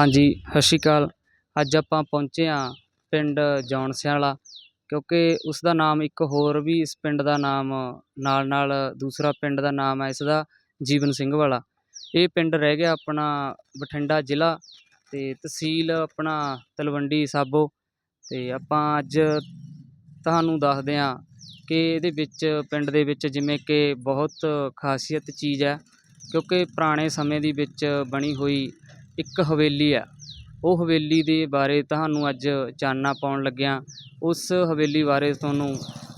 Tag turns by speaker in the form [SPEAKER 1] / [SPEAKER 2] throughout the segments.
[SPEAKER 1] ਹਾਂਜੀ, ਸਤਿ ਸ਼੍ਰੀ ਅਕਾਲ। ਅੱਜ ਆਪਾਂ ਪਹੁੰਚੇ ਹਾਂ ਪਿੰਡ ਜੌਨ ਸਿਆਲਾ, ਕਿਉਂਕਿ ਉਸ ਦਾ ਨਾਮ ਇੱਕ ਹੋਰ ਵੀ ਇਸ ਪਿੰਡ ਦਾ ਨਾਮ ਨਾਲ ਨਾਲ ਦੂਸਰਾ ਪਿੰਡ ਦਾ ਨਾਮ ਹੈ ਇਸ ਦਾ ਜੀਵਨ ਸਿੰਘ ਵਾਲਾ। ਇਹ ਪਿੰਡ ਰਹਿ ਗਿਆ ਆਪਣਾ ਬਠਿੰਡਾ ਜ਼ਿਲ੍ਹਾ ਅਤੇ ਤਹਿਸੀਲ ਆਪਣਾ ਤਲਵੰਡੀ ਸਾਬੋ। ਅਤੇ ਆਪਾਂ ਅੱਜ ਤੁਹਾਨੂੰ ਦੱਸਦੇ ਹਾਂ ਕਿ ਇਹਦੇ ਵਿੱਚ, ਪਿੰਡ ਦੇ ਵਿੱਚ ਜਿਵੇਂ ਕਿ ਬਹੁਤ ਖਾਸੀਅਤ ਚੀਜ਼ ਹੈ, ਕਿਉਂਕਿ ਪੁਰਾਣੇ ਸਮੇਂ ਦੇ ਵਿੱਚ ਬਣੀ ਹੋਈ ਇੱਕ ਹਵੇਲੀ ਆ ਉਹ ਹਵੇਲੀ ਦੇ ਬਾਰੇ ਤੁਹਾਨੂੰ ਅੱਜ ਚਾਨਣਾ ਪਾਉਣ ਲੱਗਿਆਂ। ਉਸ ਹਵੇਲੀ ਬਾਰੇ ਤੁਹਾਨੂੰ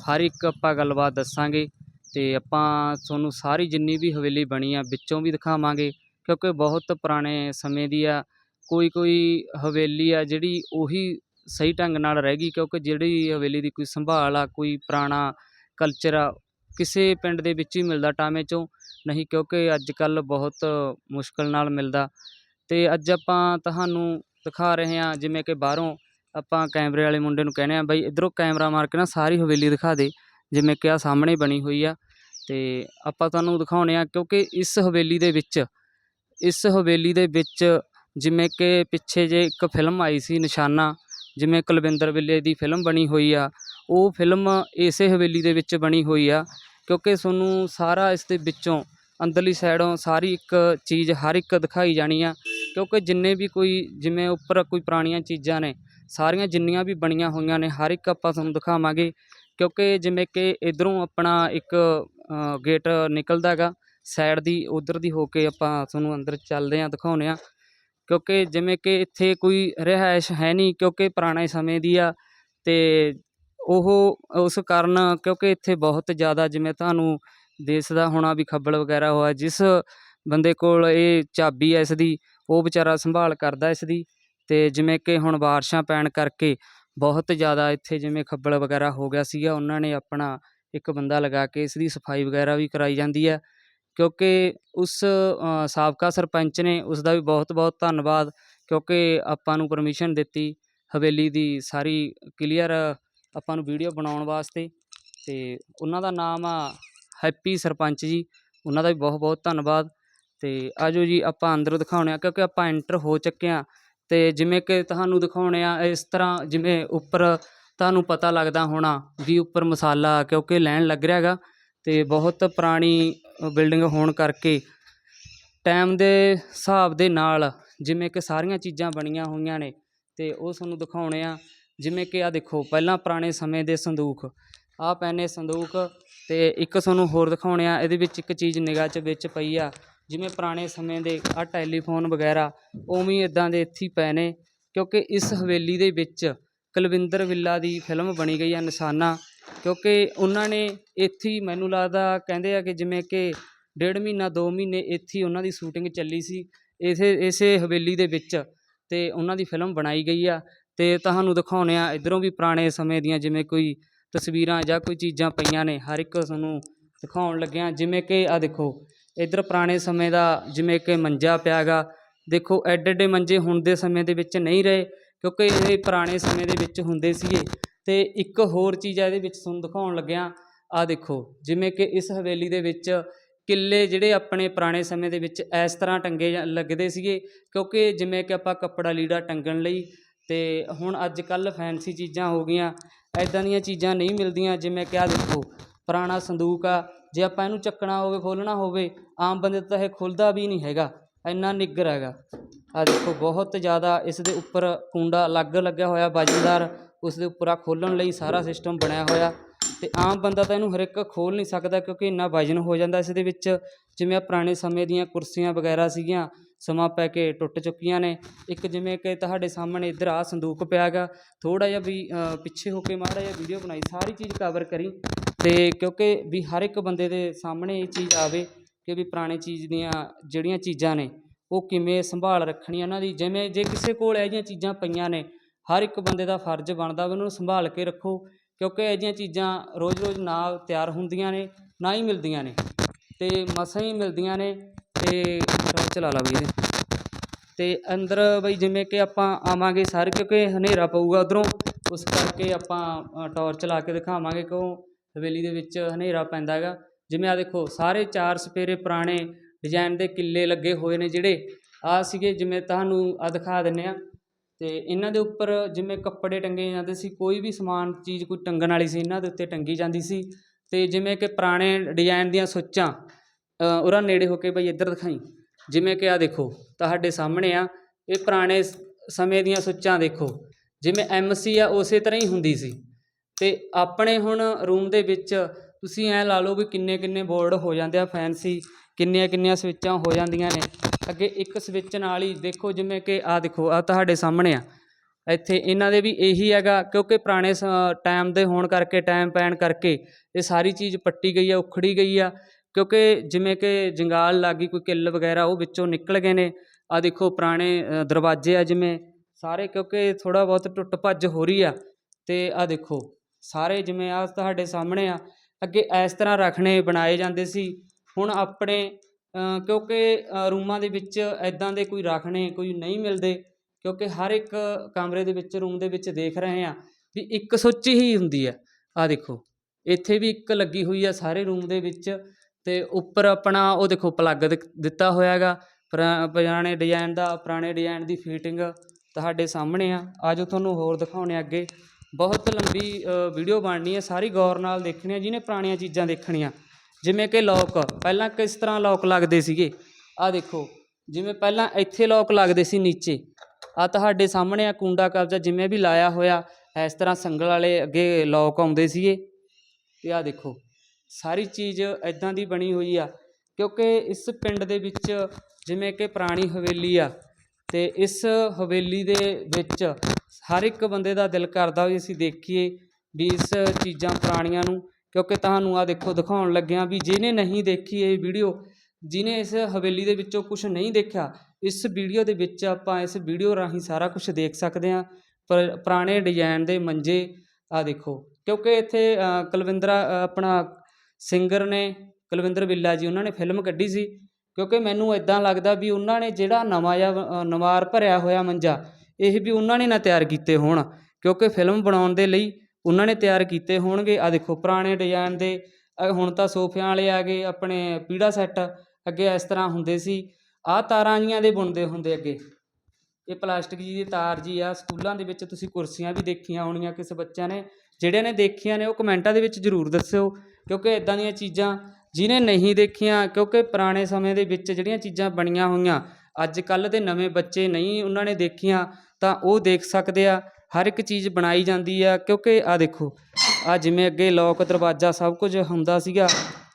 [SPEAKER 1] ਹਰ ਇੱਕ ਆਪਾਂ ਗੱਲਬਾਤ ਦੱਸਾਂਗੇ ਅਤੇ ਆਪਾਂ ਤੁਹਾਨੂੰ ਸਾਰੀ ਜਿੰਨੀ ਵੀ ਹਵੇਲੀ ਬਣੀ ਆ, ਵਿੱਚੋਂ ਵੀ ਦਿਖਾਵਾਂਗੇ ਕਿਉਂਕਿ ਬਹੁਤ ਪੁਰਾਣੇ ਸਮੇਂ ਦੀ ਆ। ਕੋਈ ਕੋਈ ਹਵੇਲੀ ਆ ਜਿਹੜੀ ਉਹੀ ਸਹੀ ਢੰਗ ਨਾਲ ਰਹਿ ਗਈ ਕਿਉਂਕਿ ਜਿਹੜੀ ਹਵੇਲੀ ਦੀ ਕੋਈ ਸੰਭਾਲ ਆ, ਕੋਈ ਪੁਰਾਣਾ ਕਲਚਰ ਆ, ਕਿਸੇ ਪਿੰਡ ਦੇ ਵਿੱਚ ਹੀ ਮਿਲਦਾ ਟਾਵੇਂ 'ਚੋਂ। ਨਹੀਂ ਕਿਉਂਕਿ ਅੱਜ ਕੱਲ੍ਹ ਬਹੁਤ ਮੁਸ਼ਕਲ ਨਾਲ ਮਿਲਦਾ। ਅਤੇ ਅੱਜ ਆਪਾਂ ਤੁਹਾਨੂੰ ਦਿਖਾ ਰਹੇ ਹਾਂ, ਜਿਵੇਂ ਕਿ ਬਾਹਰੋਂ ਆਪਾਂ ਕੈਮਰੇ ਵਾਲੇ ਮੁੰਡੇ ਨੂੰ ਕਹਿੰਦੇ ਹਾਂ, ਬਈ ਇੱਧਰੋਂ ਕੈਮਰਾ ਮਾਰ ਕੇ ਨਾ ਸਾਰੀ ਹਵੇਲੀ ਦਿਖਾ ਦੇ, ਜਿਵੇਂ ਕਿ ਆਹ ਸਾਹਮਣੇ ਬਣੀ ਹੋਈ ਆ। ਅਤੇ ਆਪਾਂ ਤੁਹਾਨੂੰ ਦਿਖਾਉਂਦੇ ਹਾਂ, ਕਿਉਂਕਿ ਇਸ ਹਵੇਲੀ ਦੇ ਵਿੱਚ, ਇਸ ਹਵੇਲੀ ਦੇ ਵਿੱਚ ਜਿਵੇਂ ਕਿ ਪਿੱਛੇ ਜੇ ਇੱਕ ਫਿਲਮ ਆਈ ਸੀ, ਨਿਸ਼ਾਨਾ, ਜਿਵੇਂ ਕੁਲਵਿੰਦਰ ਵਿੱਲੇ ਦੀ ਫਿਲਮ ਬਣੀ ਹੋਈ ਆ, ਉਹ ਫਿਲਮ ਇਸੇ ਹਵੇਲੀ ਦੇ ਵਿੱਚ ਬਣੀ ਹੋਈ ਆ, ਕਿਉਂਕਿ ਤੁਹਾਨੂੰ ਸਾਰਾ ਇਸ ਦੇ ਵਿੱਚੋਂ ਅੰਦਰਲੀ ਸਾਈਡੋਂ ਸਾਰੀ ਇੱਕ ਚੀਜ਼ ਹਰ ਇੱਕ ਦਿਖਾਈ ਜਾਣੀ ਆ, ਕਿਉਂਕਿ ਜਿੰਨੇ ਵੀ ਕੋਈ ਜਿਵੇਂ ਉੱਪਰ ਕੋਈ ਪੁਰਾਣੀਆਂ ਚੀਜ਼ਾਂ ਨੇ, ਸਾਰੀਆਂ ਜਿੰਨੀਆਂ ਵੀ ਬਣੀਆਂ ਹੋਈਆਂ ਨੇ, ਹਰ ਇੱਕ ਆਪਾਂ ਤੁਹਾਨੂੰ ਦਿਖਾਵਾਂਗੇ, ਕਿਉਂਕਿ ਜਿਵੇਂ ਕਿ ਇੱਧਰੋਂ ਆਪਣਾ ਇੱਕ ਗੇਟ ਨਿਕਲਦਾ ਹੈਗਾ ਸਾਈਡ ਦੀ, ਉੱਧਰ ਦੀ ਹੋ ਕੇ ਆਪਾਂ ਤੁਹਾਨੂੰ ਅੰਦਰ ਚੱਲਦੇ ਹਾਂ ਦਿਖਾਉਂਦੇ ਹਾਂ ਕਿਉਂਕਿ ਜਿਵੇਂ ਕਿ ਇੱਥੇ ਕੋਈ ਰਿਹਾਇਸ਼ ਹੈ ਨਹੀਂ, ਕਿਉਂਕਿ ਪੁਰਾਣੇ ਸਮੇਂ ਦੀ ਆ ਅਤੇ ਉਹ, ਉਸ ਕਾਰਨ ਕਿਉਂਕਿ ਇੱਥੇ ਬਹੁਤ ਜ਼ਿਆਦਾ ਜਿਵੇਂ ਤੁਹਾਨੂੰ ਦੇਸ਼ ਦਾ ਹੋਣਾ ਵੀ ਖੱਬਲ ਵਗੈਰਾ ਹੋਇਆ, ਜਿਸ ਬੰਦੇ ਕੋਲ ਇਹ ਚਾਬੀ ਹੈ ਇਸ ਦੀ ਉਹ ਵਿਚਾਰਾ ਸੰਭਾਲ ਕਰਦਾ ਇਸ ਦੀ ਅਤੇ ਜਿਵੇਂ ਕਿ ਹੁਣ ਬਾਰਿਸ਼ਾਂ ਪੈਣ ਕਰਕੇ ਬਹੁਤ ਜ਼ਿਆਦਾ ਇੱਥੇ ਜਿਵੇਂ ਖੱਬਲ ਵਗੈਰਾ ਹੋ ਗਿਆ ਸੀਗਾ, ਉਹਨਾਂ ਨੇ ਆਪਣਾ ਇੱਕ ਬੰਦਾ ਲਗਾ ਕੇ ਇਸ ਦੀ ਸਫ਼ਾਈ ਵਗੈਰਾ ਵੀ ਕਰਵਾਈ ਜਾਂਦੀ ਹੈ। ਕਿਉਂਕਿ ਉਸ ਸਾਬਕਾ ਸਰਪੰਚ ਨੇ ਉਸ ਦਾ ਵੀ ਬਹੁਤ ਬਹੁਤ ਧੰਨਵਾਦ, ਕਿਉਂਕਿ ਆਪਾਂ ਨੂੰ ਪਰਮਿਸ਼ਨ ਦਿੱਤੀ ਹਵੇਲੀ ਦੀ ਸਾਰੀ ਕਲੀਅਰ ਆਪਾਂ ਨੂੰ ਵੀਡੀਓ ਬਣਾਉਣ ਵਾਸਤੇ ਅਤੇ ਉਹਨਾਂ ਦਾ ਨਾਮ ਆ ਹੈਪੀ ਸਰਪੰਚ ਜੀ, ਉਹਨਾਂ ਦਾ ਵੀ ਬਹੁਤ ਬਹੁਤ ਧੰਨਵਾਦ। ਅਤੇ ਆਜੋ ਜੀ, ਆਪਾਂ ਅੰਦਰੋਂ ਦਿਖਾਉਂਦੇ ਹਾਂ ਕਿਉਂਕਿ ਆਪਾਂ ਐਂਟਰ ਹੋ ਚੁੱਕੇ ਹਾਂ ਅਤੇ ਜਿਵੇਂ ਕਿ ਤੁਹਾਨੂੰ ਦਿਖਾਉਂਦੇ ਆ, ਇਸ ਤਰ੍ਹਾਂ ਜਿਵੇਂ ਉੱਪਰ ਤੁਹਾਨੂੰ ਪਤਾ ਲੱਗਦਾ ਹੋਣਾ ਵੀ ਉੱਪਰ ਮਸਾਲਾ ਕਿਉਂਕਿ ਲੈਣ ਲੱਗ ਰਿਹਾ ਹੈਗਾ। ਅਤੇ ਬਹੁਤ ਪੁਰਾਣੀ ਬਿਲਡਿੰਗ ਹੋਣ ਕਰਕੇ ਟਾਈਮ ਦੇ ਹਿਸਾਬ ਦੇ ਨਾਲ ਜਿਵੇਂ ਕਿ ਸਾਰੀਆਂ ਚੀਜ਼ਾਂ ਬਣੀਆਂ ਹੋਈਆਂ ਨੇ ਅਤੇ ਉਹ ਤੁਹਾਨੂੰ ਦਿਖਾਉਣੇ ਆ। ਜਿਵੇਂ ਕਿ ਆ ਦੇਖੋ, ਪਹਿਲਾਂ ਪੁਰਾਣੇ ਸਮੇਂ ਦੇ ਸੰਦੂਕ। ਆਹ ਪਏ ਸੰਦੂਕ ਅਤੇ ਇੱਕ ਤੁਹਾਨੂੰ ਹੋਰ ਦਿਖਾਉਂਦੇ ਆ, ਇਹਦੇ ਵਿੱਚ ਇੱਕ ਚੀਜ਼ ਨਿਗਾਹ 'ਚ ਵਿੱਚ ਪਈ ਆ, ਜਿਵੇਂ ਪੁਰਾਣੇ ਸਮੇਂ ਦੇ ਆਹ ਟੈਲੀਫੋਨ ਵਗੈਰਾ, ਉਵੇਂ ਇੱਦਾਂ ਦੇ ਇੱਥੇ ਪਏ ਨੇ, ਕਿਉਂਕਿ ਇਸ ਹਵੇਲੀ ਦੇ ਵਿੱਚ ਕੁਲਵਿੰਦਰ ਵਿੱਲਾ ਦੀ ਫਿਲਮ ਬਣੀ ਗਈ ਆ ਨਿਸ਼ਾਨਾ, ਕਿਉਂਕਿ ਉਹਨਾਂ ਨੇ ਇੱਥੇ ਮੈਨੂੰ ਲੱਗਦਾ ਕਹਿੰਦੇ ਆ ਕਿ ਜਿਵੇਂ ਕਿ ਡੇਢ ਮਹੀਨਾ, ਦੋ ਮਹੀਨੇ ਇੱਥੇ ਉਹਨਾਂ ਦੀ ਸ਼ੂਟਿੰਗ ਚੱਲੀ ਸੀ ਇਸੇ ਇਸੇ ਹਵੇਲੀ ਦੇ ਵਿੱਚ ਅਤੇ ਉਹਨਾਂ ਦੀ ਫਿਲਮ ਬਣਾਈ ਗਈ ਆ ਅਤੇ ਤੁਹਾਨੂੰ ਦਿਖਾਉਂਦੇ ਆ, ਇੱਧਰੋਂ ਵੀ ਪੁਰਾਣੇ ਸਮੇਂ ਦੀਆਂ ਜਿਵੇਂ ਕੋਈ ਤਸਵੀਰਾਂ ਜਾਂ ਕੋਈ ਚੀਜ਼ਾਂ ਪਈਆਂ ਨੇ, ਹਰ ਇੱਕ ਤੁਹਾਨੂੰ ਦਿਖਾਉਣ ਲੱਗਿਆ। ਜਿਵੇਂ ਕਿ ਆਹ ਦੇਖੋ, ਇੱਧਰ ਪੁਰਾਣੇ ਸਮੇਂ ਦਾ ਜਿਵੇਂ ਕਿ ਮੰਜਾ ਪਿਆ ਗਾ। ਦੇਖੋ ਐਡੇ ਐਡੇ ਮੰਜੇ ਹੁਣ ਦੇ ਸਮੇਂ ਦੇ ਵਿੱਚ ਨਹੀਂ ਰਹੇ, ਕਿਉਂਕਿ ਇਹ ਪੁਰਾਣੇ ਸਮੇਂ ਦੇ ਵਿੱਚ ਹੁੰਦੇ ਸੀਗੇ। ਅਤੇ ਇੱਕ ਹੋਰ ਚੀਜ਼ ਆ ਇਹਦੇ ਵਿੱਚ ਤੁਹਾਨੂੰ ਦਿਖਾਉਣ ਲੱਗਿਆ, ਆਹ ਦੇਖੋ, ਜਿਵੇਂ ਕਿ ਇਸ ਹਵੇਲੀ ਦੇ ਵਿੱਚ ਕਿੱਲੇ ਜਿਹੜੇ ਆਪਣੇ ਪੁਰਾਣੇ ਸਮੇਂ ਦੇ ਵਿੱਚ ਇਸ ਤਰ੍ਹਾਂ ਟੰਗੇ ਲੱਗਦੇ ਸੀਗੇ, ਕਿਉਂਕਿ ਜਿਵੇਂ ਕਿ ਆਪਾਂ ਕੱਪੜਾ ਲੀੜਾ ਟੰਗਣ ਲਈ ਅਤੇ ਹੁਣ ਅੱਜ ਕੱਲ੍ਹ ਫੈਂਸੀ ਚੀਜ਼ਾਂ ਹੋ ਗਈਆਂ। ਐਦਾਂ ਦੀਆਂ ਚੀਜ਼ਾਂ ਨਹੀਂ ਮਿਲਦੀਆਂ, ਜਿਵੇਂ ਕਿ ਆ ਦੇਖੋ, ਪੁਰਾਣਾ ਸੰਦੂਕ ਆ, ਜੇ ਆਪਾਂ ਇਹਨੂੰ ਚੱਕਣਾ ਹੋਵੇ, ਖੋਲ੍ਹਣਾ ਹੋਵੇ, ਆਮ ਬੰਦੇ ਤੋਂ ਤਾਂ ਇਹ ਖੁੱਲ੍ਹਦਾ ਵੀ ਨਹੀਂ ਹੈਗਾ, ਇੰਨਾ ਨਿੱਘਰ ਹੈਗਾ। ਆ ਦੇਖੋ, ਬਹੁਤ ਜ਼ਿਆਦਾ ਇਸ ਦੇ ਉੱਪਰ ਕੁੰਡਾ ਅਲੱਗ ਲੱਗਿਆ ਹੋਇਆ ਵਜ਼ਨਦਾਰ ਉਸ ਦੇ ਉੱਪਰ ਆ ਖੋਲ੍ਹਣ ਲਈ ਸਾਰਾ ਸਿਸਟਮ ਬਣਿਆ ਹੋਇਆ ਅਤੇ ਆਮ ਬੰਦਾ ਤਾਂ ਇਹਨੂੰ ਹਰ ਇੱਕ ਖੋਲ੍ਹ ਨਹੀਂ ਸਕਦਾ, ਕਿਉਂਕਿ ਇੰਨਾ ਵਜਨ ਹੋ ਜਾਂਦਾ ਇਸ ਦੇ ਵਿੱਚ, ਜਿਵੇਂ ਆ ਪੁਰਾਣੇ ਸਮੇਂ ਦੀਆਂ ਕੁਰਸੀਆਂ ਵਗੈਰਾ ਸੀਗੀਆਂ ਸਮਾਂ ਪੈ ਕੇ ਟੁੱਟ ਚੁੱਕੀਆਂ ਨੇ। ਇੱਕ ਜਿਵੇਂ ਕਿ ਤੁਹਾਡੇ ਸਾਹਮਣੇ ਇੱਧਰ ਆ ਸੰਦੂਕ ਪਿਆ ਗਾ ਥੋੜ੍ਹਾ ਜਿਹਾ ਵੀ ਪਿੱਛੇ ਹੋ ਕੇ ਮਾੜਾ ਜਿਹਾ ਵੀਡੀਓ ਬਣਾਈ। ਸਾਰੀ ਚੀਜ਼ ਕਵਰ ਕਰੀ। ਅਤੇ ਕਿਉਂਕਿ ਵੀ ਹਰ ਇੱਕ ਬੰਦੇ ਦੇ ਸਾਹਮਣੇ ਇਹ ਚੀਜ਼ ਆਵੇ ਕਿ ਵੀ ਪੁਰਾਣੇ ਚੀਜ਼ ਦੀਆਂ ਜਿਹੜੀਆਂ ਚੀਜ਼ਾਂ ਨੇ, ਉਹ ਕਿਵੇਂ ਸੰਭਾਲ ਰੱਖਣੀ ਉਹਨਾਂ ਦੀ। ਜਿਵੇਂ ਜੇ ਕਿਸੇ ਕੋਲ ਇਹੋ ਜਿਹੀਆਂ ਚੀਜ਼ਾਂ ਪਈਆਂ ਨੇ, ਹਰ ਇੱਕ ਬੰਦੇ ਦਾ ਫਰਜ਼ ਬਣਦਾ ਵੀ ਉਹਨਾਂ ਨੂੰ ਸੰਭਾਲ ਕੇ ਰੱਖੋ, ਕਿਉਂਕਿ ਇਹੋ ਜਿਹੀਆਂ ਚੀਜ਼ਾਂ ਰੋਜ਼ ਰੋਜ਼ ਨਾ ਤਿਆਰ ਹੁੰਦੀਆਂ ਨੇ, ਨਾ ਹੀ ਮਿਲਦੀਆਂ ਨੇ। ਅਤੇ ਮਸਾਂ ਹੀ ਮਿਲਦੀਆਂ ਨੇ ਅਤੇ ਟਾਰਚ ਲਾ ਲਾ ਅਤੇ ਅੰਦਰ ਬਈ ਜਿਵੇਂ ਕਿ ਆਪਾਂ ਆਵਾਂਗੇ ਸਾਰੇ ਕਿਉਂਕਿ ਹਨੇਰਾ ਪਊਗਾ ਉੱਧਰੋਂ ਉਸ ਕਰਕੇ ਆਪਾਂ ਟੋਰਚ ਲਾ ਕੇ ਦਿਖਾਵਾਂਗੇ ਕਿਉਂ ਹਵੇਲੀ ਦੇ ਵਿੱਚ ਹਨੇਰਾ ਪੈਂਦਾ ਹੈਗਾ। ਜਿਵੇਂ ਆਹ ਦੇਖੋ ਸਾਰੇ ਚਾਰ ਸਪੇਰੇ ਪੁਰਾਣੇ ਡਿਜ਼ਾਈਨ ਦੇ ਕਿੱਲੇ ਲੱਗੇ ਹੋਏ ਨੇ ਜਿਹੜੇ ਆਹ ਸੀਗੇ ਜਿਵੇਂ ਤੁਹਾਨੂੰ ਆ ਦਿਖਾ ਦਿੰਨੇ ਆ। ਅਤੇ ਇਹਨਾਂ ਦੇ ਉੱਪਰ ਜਿਵੇਂ ਕੱਪੜੇ ਟੰਗੇ ਜਾਂਦੇ ਸੀ ਕੋਈ ਵੀ ਸਮਾਨ ਚੀਜ਼ ਕੋਈ ਟੰਗਣ ਵਾਲੀ ਸੀ ਇਹਨਾਂ ਦੇ ਉੱਤੇ ਟੰਗੀ ਜਾਂਦੀ ਸੀ। ਅਤੇ ਜਿਵੇਂ ਕਿ ਪੁਰਾਣੇ ਡਿਜ਼ਾਈਨ ਦੀਆਂ ਸੁੱਚਾਂ ਅ, ਉਰਾ ਨੇੜੇ ਹੋ ਕੇ ਬਈ ਇੱਧਰ ਦਿਖਾਈ। ਜਿਵੇਂ ਕਿ ਆ ਦੇਖੋ, ਤੁਹਾਡੇ ਸਾਹਮਣੇ ਆ, ਇਹ ਪੁਰਾਣੇ ਸਮੇਂ ਦੀਆਂ ਸੁੱਚਾਂ ਦੇਖੋ। ਜਿਵੇਂ ਐਮਸੀ ਆ, ਉਸੇ ਤਰ੍ਹਾਂ ਹੀ ਹੁੰਦੀ ਸੀ। ਤੇ ਆਪਣੇ ਹੁਣ ਰੂਮ ਦੇ ਵਿੱਚ ਤੁਸੀਂ ਐ ਲਾ ਲਓ ਵੀ ਕਿੰਨੇ ਕਿੰਨੇ ਬੋਰਡ ਹੋ ਜਾਂਦੇ ਆ ਫੈਂਸੀ ਕਿੰਨੀਆਂ ਕਿੰਨੀਆਂ ਸਵਿੱਚਾਂ ਹੋ ਜਾਂਦੀਆਂ ਨੇ। ਅੱਗੇ ਇੱਕ ਸਵਿੱਚ ਨਾਲ ਹੀ ਦੇਖੋ, ਜਿਵੇਂ ਕਿ ਆ ਦੇਖੋ ਆ ਤੁਹਾਡੇ ਸਾਹਮਣੇ ਆ। ਇੱਥੇ ਇਹਨਾਂ ਦੇ ਵੀ ਇਹੀ ਹੈਗਾ, ਕਿਉਂਕਿ ਪੁਰਾਣੇ ਟਾਈਮ ਦੇ ਹੋਣ ਕਰਕੇ ਟਾਈਮ ਪੈਣ ਕਰਕੇ ਇਹ ਸਾਰੀ ਚੀਜ਼ ਪੱਟੀ ਗਈ ਆ, ਉਖੜੀ ਗਈ ਆ। ਕਿਉਂਕਿ ਜਿਵੇਂ ਕਿ ਜੰਗਾਲ ਲੱਗ ਗਈ ਕੋਈ ਕਿੱਲ ਵਗੈਰਾ ਉਹ ਵਿੱਚੋਂ ਨਿਕਲ ਗਏ ਨੇ। ਆਹ ਦੇਖੋ ਪੁਰਾਣੇ ਦਰਵਾਜ਼ੇ ਆ ਜਿਵੇਂ, ਸਾਰੇ ਕਿਉਂਕਿ ਥੋੜ੍ਹਾ ਬਹੁਤ ਟੁੱਟ ਭੱਜ ਹੋ ਰਹੀ ਆ। ਅਤੇ ਆਹ ਦੇਖੋ, ਸਾਰੇ ਜਿਵੇਂ ਆਹ ਤੁਹਾਡੇ ਸਾਹਮਣੇ ਆ, ਅੱਗੇ ਇਸ ਤਰ੍ਹਾਂ ਰੱਖਣੇ ਬਣਾਏ ਜਾਂਦੇ ਸੀ। ਹੁਣ ਆਪਣੇ ਕਿਉਂਕਿ ਰੂਮਾਂ ਦੇ ਵਿੱਚ ਐਦਾਂ ਦੇ ਕੋਈ ਰੱਖਣੇ ਕੋਈ ਨਹੀਂ ਮਿਲਦੇ, ਕਿਉਂਕਿ ਹਰ ਇੱਕ ਕਮਰੇ ਦੇ ਵਿੱਚ, ਰੂਮ ਦੇ ਵਿੱਚ ਦੇਖ ਰਹੇ ਆ ਵੀ ਇੱਕ ਸੁੱਚ ਹੀ ਹੁੰਦੀ ਹੈ ਆਹ ਦੇਖੋ, ਇੱਥੇ ਵੀ ਇੱਕ ਲੱਗੀ ਹੋਈ ਆ ਸਾਰੇ ਰੂਮ ਦੇ ਵਿੱਚ। ਅਤੇ ਉੱਪਰ ਆਪਣਾ ਉਹ ਦੇਖੋ ਪਲੱਗ ਦਿੱਤਾ ਹੋਇਆ ਹੈਗਾ ਪੁਰਾ- ਪੁਰਾਣੇ ਡਿਜ਼ਾਇਨ ਦਾ, ਪੁਰਾਣੇ ਡਿਜ਼ਾਇਨ ਦੀ ਫਿਟਿੰਗ ਤੁਹਾਡੇ ਸਾਹਮਣੇ ਆ। ਆਜੋ ਤੁਹਾਨੂੰ ਹੋਰ ਦਿਖਾਉਣੇ ਅੱਗੇ। ਬਹੁਤ ਲੰਬੀ ਵੀਡੀਓ ਬਣਨੀ ਹੈ। ਸਾਰੀ ਗੌਰ ਨਾਲ ਦੇਖਣੀ ਹੈ, ਜਿਹਨੇ ਪੁਰਾਣੀਆਂ ਚੀਜ਼ਾਂ ਦੇਖਣੀਆਂ। ਜਿਵੇਂ ਕਿ ਲੋਕ ਪਹਿਲਾਂ ਕਿਸ ਤਰ੍ਹਾਂ ਲੋਕ ਲੱਗਦੇ ਸੀਗੇ? ਆ ਦੇਖੋ, ਜਿਵੇਂ ਪਹਿਲਾਂ ਇੱਥੇ ਲੋਕ ਲੱਗਦੇ ਸੀ ਨੀਚੇ। ਆ ਤੁਹਾਡੇ ਸਾਹਮਣੇ ਆ ਕੁੰਡਾ ਕਬਜ਼ਾ ਜਿਵੇਂ ਵੀ ਲਾਇਆ ਹੋਇਆ। ਇਸ ਤਰ੍ਹਾਂ ਸੰਗਲ ਵਾਲੇ ਅੱਗੇ ਲੋਕ ਆਉਂਦੇ ਸੀਗੇ। ਤੇ ਆ ਦੇਖੋ ਸਾਰੀ ਚੀਜ਼ ਇੱਦਾਂ ਦੀ ਬਣੀ ਹੋਈ ਆ ਕਿਉਂਕਿ ਇਸ ਪਿੰਡ ਦੇ ਵਿੱਚ ਜਿਵੇਂ ਕਿ ਪੁਰਾਣੀ ਹਵੇਲੀ ਆ ਅਤੇ ਇਸ ਹਵੇਲੀ ਦੇ ਵਿੱਚ ਹਰ ਇੱਕ ਬੰਦੇ ਦਾ ਦਿਲ ਕਰਦਾ ਵੀ ਅਸੀਂ ਦੇਖੀਏ ਵੀ ਇਸ ਚੀਜ਼ਾਂ ਪੁਰਾਣੀਆਂ ਨੂੰ ਕਿਉਂਕਿ ਤੁਹਾਨੂੰ ਆ ਦੇਖੋ ਦਿਖਾਉਣ ਲੱਗਿਆਂ ਵੀ ਜਿਹਨੇ ਨਹੀਂ ਦੇਖੀ ਇਹ ਵੀਡੀਓ ਜਿਹਨੇ ਇਸ ਹਵੇਲੀ ਦੇ ਵਿੱਚੋਂ ਕੁਝ ਨਹੀਂ ਦੇਖਿਆ ਇਸ ਵੀਡੀਓ ਦੇ ਵਿੱਚ ਆਪਾਂ ਇਸ ਵੀਡੀਓ ਰਾਹੀਂ ਸਾਰਾ ਕੁਝ ਦੇਖ ਸਕਦੇ ਹਾਂ ਪਰ ਪੁਰਾਣੇ ਡਿਜ਼ਾਈਨ ਦੇ ਮੰਜੇ ਆ ਦੇਖੋ ਕਿਉਂਕਿ ਇੱਥੇ ਅ, ਕੁਲਵਿੰਦਰਾ ਆਪਣਾ ਸਿੰਗਰ ਨੇ ਕੁਲਵਿੰਦਰ ਬਿੱਲਾ ਜੀ, ਉਹਨਾਂ ਨੇ ਫਿਲਮ ਕੱਢੀ ਸੀ। ਕਿਉਂਕਿ ਮੈਨੂੰ ਇਦਾਂ ਲੱਗਦਾ ਵੀ ਉਹਨਾਂ ਨੇ ਜਿਹੜਾ ਨਵਾਂ ਜਿਹਾ ਨਵਾਰ ਭਰਿਆ ਹੋਇਆ ਮੰਜਾ, ਇਹ ਵੀ ਉਹਨਾਂ ਨੇ ਨਾ ਤਿਆਰ ਕੀਤੇ ਹੋਣ। ਕਿਉਂਕਿ ਫਿਲਮ ਬਣਾਉਣ ਦੇ ਲਈ ਉਹਨਾਂ ਨੇ ਤਿਆਰ ਕੀਤੇ ਹੋਣਗੇ। ਆ ਦੇਖੋ, ਪੁਰਾਣੇ ਡਿਜ਼ਾਈਨ ਦੇ ਹੁਣ ਤਾਂ ਸੋਫਿਆਂ ਵਾਲੇ ਆ ਗਏ, ਆਪਣੇ ਪੀੜਾ ਸੈੱਟ ਅੱਗੇ ਇਸ ਤਰ੍ਹਾਂ ਹੁੰਦੇ ਸੀ। ਆਹ ਤਾਰਾਂ ਜੀਆਂ ਦੇ ਬੁਣਦੇ ਹੁੰਦੇ ਅੱਗੇ। ਇਹ ਪਲਾਸਟਿਕ ਜੀ ਦੀ ਤਾਰ ਜੀ ਆ, ਸਕੂਲਾਂ ਦੇ ਵਿੱਚ ਤੁਸੀਂ ਕੁਰਸੀਆਂ ਵੀ ਦੇਖੀਆਂ ਹੋਣੀਆਂ ਕਿਸੇ ਬੱਚਿਆਂ ਨੇ। ਜਿਹੜਿਆਂ ਨੇ ਦੇਖੀਆਂ ਨੇ, ਉਹ ਕਮੈਂਟਾਂ ਦੇ ਵਿੱਚ ਜ਼ਰੂਰ ਦੱਸਿਓ। ਕਿਉਂਕਿ ਇਦਾਂ ਦੀਆਂ ਚੀਜ਼ਾਂ ਜਿਹਨੇ ਨਹੀਂ ਦੇਖੀਆਂ, ਕਿਉਂਕਿ ਪੁਰਾਣੇ ਸਮੇਂ ਦੇ ਵਿੱਚ ਜਿਹੜੀਆਂ ਚੀਜ਼ਾਂ ਬਣੀਆਂ ਹੋਈਆਂ ਅੱਜ ਕੱਲ੍ਹ ਦੇ ਨਵੇਂ ਬੱਚੇ ਨਹੀਂ ਉਹਨਾਂ ਨੇ ਦੇਖੀਆਂ, ਤਾਂ ਉਹ ਦੇਖ ਸਕਦੇ ਆ, ਹਰ ਇੱਕ ਚੀਜ਼ ਬਣਾਈ ਜਾਂਦੀ ਆ, ਕਿਉਂਕਿ ਆ ਦੇਖੋ ਆ ਜਿਵੇਂ ਅੱਗੇ ਲੋਕ ਦਰਵਾਜ਼ਾ ਸਭ ਕੁਝ ਹੁੰਦਾ ਸੀਗਾ,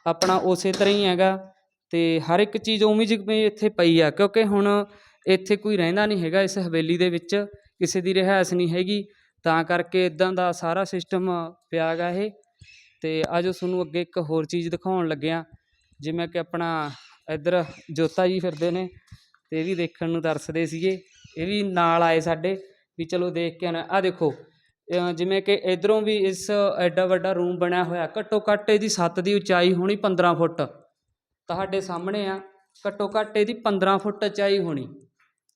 [SPEAKER 1] ਆਪਣਾ ਉਸੇ ਤਰ੍ਹਾਂ ਹੀ ਹੈਗਾ, ਤੇ ਹਰ ਇੱਕ ਚੀਜ਼ ਉਵੇਂ ਜਿਵੇਂ ਇੱਥੇ ਪਈ ਆ, ਕਿਉਂਕਿ ਹੁਣ ਇੱਥੇ ਕੋਈ ਰਹਿੰਦਾ ਨਹੀਂ ਹੈਗਾ ਇਸ ਹਵੇਲੀ ਦੇ ਵਿੱਚ, ਕਿਸੇ ਦੀ ਰਿਹਾਇਸ਼ ਨਹੀਂ ਹੈਗੀ, ਤਾਂ ਕਰਕੇ ਇਦਾਂ ਦਾ ਸਾਰਾ ਸਿਸਟਮ ਪਿਆ ਗਾ ਇਹ। ਅਤੇ ਅੱਜ ਤੁਹਾਨੂੰ ਅੱਗੇ ਇੱਕ ਹੋਰ ਚੀਜ਼ ਦਿਖਾਉਣ ਲੱਗਿਆ ਜਿਵੇਂ ਕਿ ਆਪਣਾ ਇੱਧਰ ਜੋਤਾ ਜੀ ਫਿਰਦੇ ਨੇ ਅਤੇ ਇਹ ਵੀ ਦੇਖਣ ਨੂੰ ਤਰਸਦੇ ਸੀਗੇ, ਇਹ ਵੀ ਨਾਲ ਆਏ ਸਾਡੇ, ਵੀ ਚਲੋ ਦੇਖ ਕੇ ਆਉਣਾ। ਆਹ ਦੇਖੋ ਜਿਵੇਂ ਕਿ ਇਧਰੋਂ ਵੀ ਇਸ ਐਡਾ ਵੱਡਾ ਰੂਮ ਬਣਿਆ ਹੋਇਆ, ਘੱਟੋ ਘੱਟ ਇਹਦੀ ਛੱਤ ਦੀ ਉਚਾਈ ਹੋਣੀ 15 ਫੁੱਟ। ਤੁਹਾਡੇ ਸਾਹਮਣੇ ਆ, ਘੱਟੋ ਘੱਟ ਇਹਦੀ 15 ਫੁੱਟ ਉਚਾਈ ਹੋਣੀ।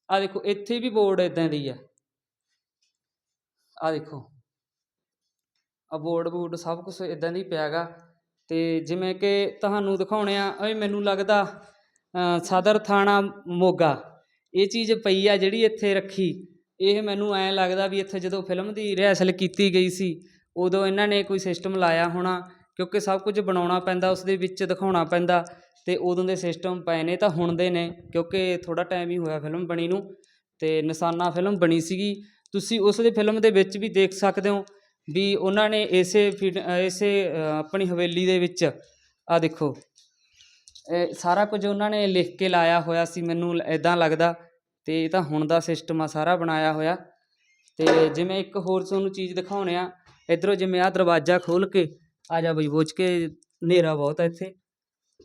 [SPEAKER 1] ਆ ਦੇਖੋ, ਇੱਥੇ ਵੀ ਬੋਰਡ ਇਦਾਂ ਦੀ ਆ। ਆ ਦੇਖੋ। ਆ ਬੋਰਡ ਬੂਡ ਸਭ ਕੁਝ ਇਦਾਂ ਦੀ ਪਿਆ ਗਾ ਤੇ ਜਿਵੇਂ ਕਿ ਤੁਹਾਨੂੰ ਦਿਖਾਉਣੇ ਆ ਓਏ ਮੈਨੂੰ ਲੱਗਦਾ ਅ, ਸਦਰ ਥਾਣਾ ਮੋਗਾ। ਇਹ ਚੀਜ਼ ਪਈ ਆ ਜਿਹੜੀ ਇੱਥੇ ਰੱਖੀ। ਇਹ ਮੈਨੂੰ ਐਂ ਲੱਗਦਾ ਵੀ ਇੱਥੇ ਜਦੋਂ ਫਿਲਮ ਦੀ ਰਿਹਰਸਲ ਕੀਤੀ ਗਈ ਸੀ ਉਦੋਂ ਇਹਨਾਂ ਨੇ ਕੋਈ ਸਿਸਟਮ ਲਾਇਆ ਹੋਣਾ ਕਿਉਂਕਿ ਸਭ ਕੁਝ ਬਣਾਉਣਾ ਪੈਂਦਾ ਉਸ ਦੇ ਵਿੱਚ ਦਿਖਾਉਣਾ ਪੈਂਦਾ। ਤੇ ਉਦੋਂ ਦੇ ਸਿਸਟਮ ਪਏ ਨੇ ਤਾਂ ਹੁਣ ਦੇ ਨੇ ਕਿਉਂਕਿ ਥੋੜਾ ਟਾਈਮ ਹੀ ਹੋਇਆ ਫਿਲਮ ਬਣੀ ਨੂੰ। ਤੇ ਨਿਸ਼ਾਨਾ ਫਿਲਮ ਬਣੀ ਸੀਗੀ। ਤੁਸੀਂ ਉਸ ਦੇ ਫਿਲਮ ਦੇ ਵਿੱਚ ਵੀ ਦੇਖ ਸਕਦੇ ਹੋ। ਵੀ ਉਹਨਾਂ ਨੇ ਇਸੇ ਫਿਟ- ਇਸੇ ਆਪਣੀ ਹਵੇਲੀ ਦੇ ਵਿੱਚ ਆ ਦੇਖੋ, ਇਹ ਸਾਰਾ ਕੁਝ ਉਹਨਾਂ ਨੇ ਲਿਖ ਕੇ ਲਾਇਆ ਹੋਇਆ ਸੀ, ਮੈਨੂੰ ਇਦਾਂ ਲੱਗਦਾ, ਤੇ ਇਹ ਤਾਂ ਹੁਣ ਦਾ ਸਿਸਟਮ ਆ, ਸਾਰਾ ਬਣਾਇਆ ਹੋਇਆ। ਤੇ ਜਿਵੇਂ ਇੱਕ ਹੋਰ ਤੁਹਾਨੂੰ ਚੀਜ਼ ਦਿਖਾਉਣੇ ਆ, ਇਧਰੋਂ ਜਿਵੇਂ ਆ ਦਰਵਾਜ਼ਾ ਖੋਲ ਕੇ, ਆ ਜਾ ਬਈ, ਬੋਝ ਕੇ ਹਨੇਰਾ ਬਹੁਤ ਆ ਇੱਥੇ।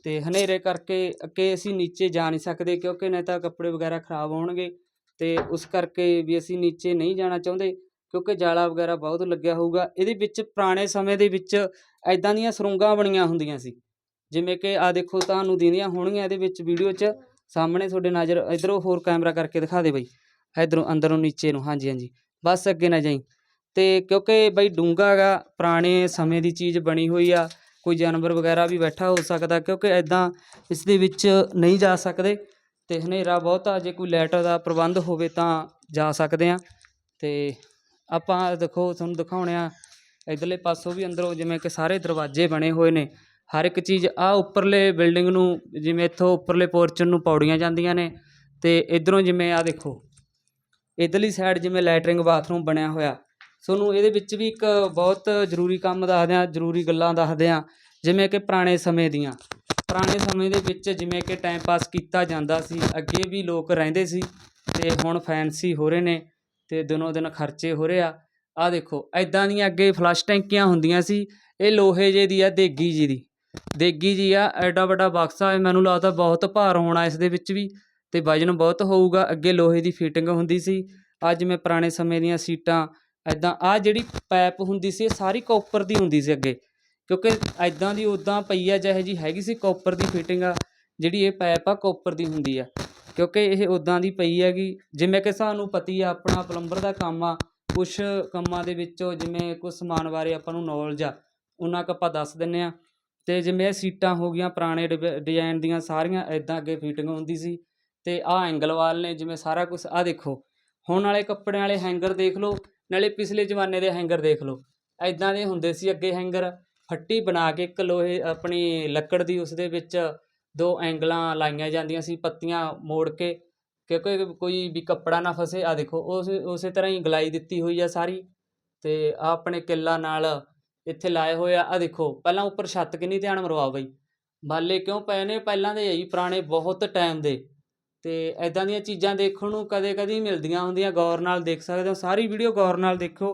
[SPEAKER 1] ਤੇ ਹਨੇਰੇ ਕਰਕੇ ਅੱਗੇ ਅਸੀਂ ਨੀਚੇ ਜਾ ਨਹੀਂ ਸਕਦੇ, ਕਿਉਂਕਿ ਨਹੀਂ ਤਾਂ ਕੱਪੜੇ ਵਗੈਰਾ ਖਰਾਬ ਹੋਣਗੇ। ਤੇ ਉਸ ਕਰਕੇ ਵੀ ਅਸੀਂ ਨੀਚੇ ਨਹੀਂ ਜਾਣਾ ਚਾਹੁੰਦੇ। ਕਿਉਂਕਿ ਜਾਲਾ ਵਗੈਰਾ ਬਹੁਤ ਲੱਗਿਆ ਹੋਊਗਾ। ਇਹਦੇ ਵਿੱਚ ਪੁਰਾਣੇ ਸਮੇਂ ਦੇ ਵਿੱਚ ਐਦਾਂ ਦੀਆਂ ਸੁਰੰਗਾਂ ਬਣੀਆਂ ਹੁੰਦੀਆਂ ਸੀ। ਜਿਵੇਂ ਕਿ ਆ ਦੇਖੋ ਤੁਹਾਨੂੰ ਦਿੰਦੀਆਂ ਹੋਣਗੀਆਂ ਇਹਦੇ ਵਿੱਚ ਵੀਡੀਓ 'ਚ। ਸਾਹਮਣੇ ਤੁਹਾਡੇ ਨਜ਼ਰ ਇਧਰੋਂ ਹੋਰ ਕੈਮਰਾ ਕਰਕੇ ਦਿਖਾ ਦੇ ਬਈ। ਇਧਰੋਂ, ਅੰਦਰੋਂ, ਨੀਚੇ ਨੂੰ। ਹਾਂਜੀ ਹਾਂਜੀ। ਬਸ ਅੱਗੇ ਨਾ ਜਾਈ। ਤੇ ਕਿਉਂਕਿ ਬਈ ਡੂੰਘਾ ਗਾ, ਪੁਰਾਣੇ ਸਮੇਂ ਦੀ ਚੀਜ਼ ਬਣੀ ਹੋਈ ਆ। ਕੋਈ ਜਾਨਵਰ ਵਗੈਰਾ ਵੀ ਬੈਠਾ ਹੋ ਸਕਦਾ ਕਿਉਂਕਿ ਐਦਾਂ ਇਸ ਦੇ ਵਿੱਚ ਨਹੀਂ ਜਾ ਸਕਦੇ। ਅਤੇ ਹਨੇਰਾ ਬਹੁਤਾ, ਜੇ ਕੋਈ ਲਾਈਟ ਦਾ ਪ੍ਰਬੰਧ ਹੋਵੇ ਤਾਂ ਜਾ ਸਕਦੇ ਹਾਂ ਅਤੇ ਆਪਾਂ ਦੇਖੋ ਤੁਹਾਨੂੰ ਦਿਖਾਉਣੇ ਹਾਂ ਇੱਧਰਲੇ ਪਾਸੋਂ ਵੀ ਅੰਦਰੋਂ ਜਿਵੇਂ ਕਿ ਸਾਰੇ ਦਰਵਾਜ਼ੇ ਬਣੇ ਹੋਏ ਨੇ, ਹਰ ਇੱਕ ਚੀਜ਼ ਆ ਉੱਪਰਲੇ ਬਿਲਡਿੰਗ ਨੂੰ ਜਿਵੇਂ ਇੱਥੋਂ ਉੱਪਰਲੇ ਪੋਰਸ਼ਨ ਨੂੰ ਪੌੜੀਆਂ ਜਾਂਦੀਆਂ ਨੇ ਅਤੇ ਇੱਧਰੋਂ ਜਿਵੇਂ ਆ ਦੇਖੋ, ਇੱਧਰਲੀ ਸਾਈਡ ਜਿਵੇਂ ਲੈਟਰਿੰਗ ਬਾਥਰੂਮ ਬਣਿਆ ਹੋਇਆ ਤੁਹਾਨੂੰ ਇਹਦੇ ਵਿੱਚ ਵੀ ਇੱਕ ਬਹੁਤ ਜ਼ਰੂਰੀ ਕੰਮ ਦੱਸਦੇ ਹਾਂ ਜ਼ਰੂਰੀ ਗੱਲਾਂ ਦੱਸਦੇ ਹਾਂ ਜਿਵੇਂ ਕਿ ਪੁਰਾਣੇ ਸਮੇਂ ਦੀਆਂ, ਪੁਰਾਣੇ ਸਮੇਂ ਦੇ ਵਿੱਚ ਜਿਵੇਂ ਕਿ ਟਾਈਮ ਪਾਸ ਕੀਤਾ ਜਾਂਦਾ ਸੀ, ਅੱਗੇ ਵੀ ਲੋਕ ਰਹਿੰਦੇ ਸੀ ਅਤੇ ਹੁਣ ਫੈਂਸੀ ਹੋ ਰਹੇ ਨੇ ਅਤੇ ਦਿਨੋਂ ਦਿਨ ਖਰਚੇ ਹੋ ਰਹੇ ਆ। ਆਹ ਦੇਖੋ ਐਦਾਂ ਦੀਆਂ ਅੱਗੇ ਫਲੱਸ਼ ਟੈਂਕੀਆਂ ਹੁੰਦੀਆਂ ਸੀ, ਇਹ ਲੋਹੇ ਜੇ ਦੀ ਆ, ਦੇਗੀ ਜੀ ਦੀ। ਦੇਗੀ ਜੀ ਆ, ਐਡਾ ਵੱਡਾ ਬਕਸਾ ਹੈ ਮੈਨੂੰ ਲੱਗਦਾ ਬਹੁਤ ਭਾਰ ਹੋਣਾ ਇਸ ਦੇ ਵਿੱਚ ਵੀ ਅਤੇ ਵਜਨ ਬਹੁਤ ਹੋਊਗਾ, ਅੱਗੇ ਲੋਹੇ ਦੀ ਫਿਟਿੰਗ ਹੁੰਦੀ ਸੀ। ਅੱਜ ਮੈਂ ਪੁਰਾਣੇ ਸਮੇਂ ਦੀਆਂ ਸੀਟਾਂ ਐਦਾਂ ਆਹ ਜਿਹੜੀ ਪਾਈਪ ਹੁੰਦੀ ਸੀ, ਇਹ ਸਾਰੀ ਕਾਪਰ ਦੀ ਹੁੰਦੀ ਸੀ ਅੱਗੇ। ਕਿਉਂਕਿ ਐਦਾਂ ਦੀ ਉੱਦਾਂ ਪਈ ਆ, ਜਿਹੋ ਜੀ ਹੈਗੀ ਸੀ ਕਾਪਰ ਦੀ ਫਿਟਿੰਗ ਆ, ਜਿਹੜੀ ਇਹ ਪਾਈਪ ਆ ਕਾਪਰ ਦੀ ਹੁੰਦੀ ਆ। ਕਿਉਂਕਿ ਇਹ ਉੱਦਾਂ ਦੀ ਪਈ ਹੈਗੀ, ਜਿਵੇਂ ਕਿ ਸਾਨੂੰ ਪਤੀ ਆ, ਆਪਣਾ ਪਲੰਬਰ ਦਾ ਕੰਮ ਆ, ਕੁਛ ਕੰਮਾਂ ਦੇ ਵਿੱਚੋਂ ਜਿਵੇਂ ਕੁਛ ਸਮਾਨ ਬਾਰੇ ਆਪਾਂ ਨੂੰ ਨੌਲੇਜ ਆ, ਉਹਨਾਂ ਕੁ ਆਪਾਂ ਦੱਸ ਦਿੰਦੇ ਆ। ਅਤੇ ਜਿਵੇਂ ਇਹ ਸੀਟਾਂ ਹੋ ਗਈਆਂ, ਪੁਰਾਣੇ ਡਿਬ- ਡਿਜ਼ਾਈਨ ਦੀਆਂ ਸਾਰੀਆਂ ਐਦਾਂ ਅੱਗੇ ਫਿਟਿੰਗ ਹੁੰਦੀ ਸੀ। ਅਤੇ ਆਹ ਐਂਗਲ ਵਾਲ ਨੇ, ਜਿਵੇਂ ਸਾਰਾ ਕੁਛ, ਆਹ ਦੇਖੋ, ਹੁਣ ਵਾਲੇ ਕੱਪੜਿਆਂ ਵਾਲੇ ਹੈਂਗਰ ਦੇਖ ਲਓ, ਨਾਲੇ ਪਿਛਲੇ ਜ਼ਮਾਨੇ ਦੇ ਹੈਂਗਰ ਦੇਖ ਲਓ ਐਦਾਂ ਦੇ ਹੁੰਦੇ ਸੀ ਅੱਗੇ ਹੈਂਗਰ ਫੱਟੀ ਬਣਾ ਕੇ ਇੱਕ ਲੋਹੇ, ਆਪਣੀ ਲੱਕੜ ਦੀ ਉਸ ਦੇ ਵਿੱਚ ਦੋ ਐਂਗਲਾਂ ਲਾਈਆਂ ਜਾਂਦੀਆਂ ਸੀ, ਪੱਤੀਆਂ ਮੋੜ ਕੇ, ਕਿਉਂਕਿ ਕੋਈ ਵੀ ਕੱਪੜਾ ਨਾ ਫਸੇ ਆ ਦੇਖੋ, ਉਸ, ਉਸੇ ਤਰ੍ਹਾਂ ਹੀ ਗਲਾਈ ਦਿੱਤੀ ਹੋਈ ਆ ਸਾਰੀ ਅਤੇ ਆਹ ਆਪਣੇ ਕਿੱਲਾ ਨਾਲ ਇੱਥੇ ਲਾਏ ਹੋਏ ਆ। ਆ ਦੇਖੋ, ਪਹਿਲਾਂ ਉੱਪਰ ਛੱਤ ਕਿੰਨੀ ਧਿਆਨ ਮਰਵਾ ਬਈ। ਬਾਲੇ ਕਿਉਂ ਪਏ ਨੇ? ਪਹਿਲਾਂ ਦੇ ਹੈ ਜੀ ਪੁਰਾਣੇ ਬਹੁਤ ਟਾਈਮ ਦੇ। ਅਤੇ ਐਦਾਂ ਦੀਆਂ ਚੀਜ਼ਾਂ ਦੇਖਣ ਨੂੰ ਕਦੇ ਕਦੇ ਮਿਲਦੀਆਂ ਹੁੰਦੀਆਂ। ਗੌਰ ਨਾਲ ਦੇਖ ਸਕਦੇ ਹੋ, ਸਾਰੀ ਵੀਡੀਓ ਗੌਰ ਨਾਲ ਦੇਖੋ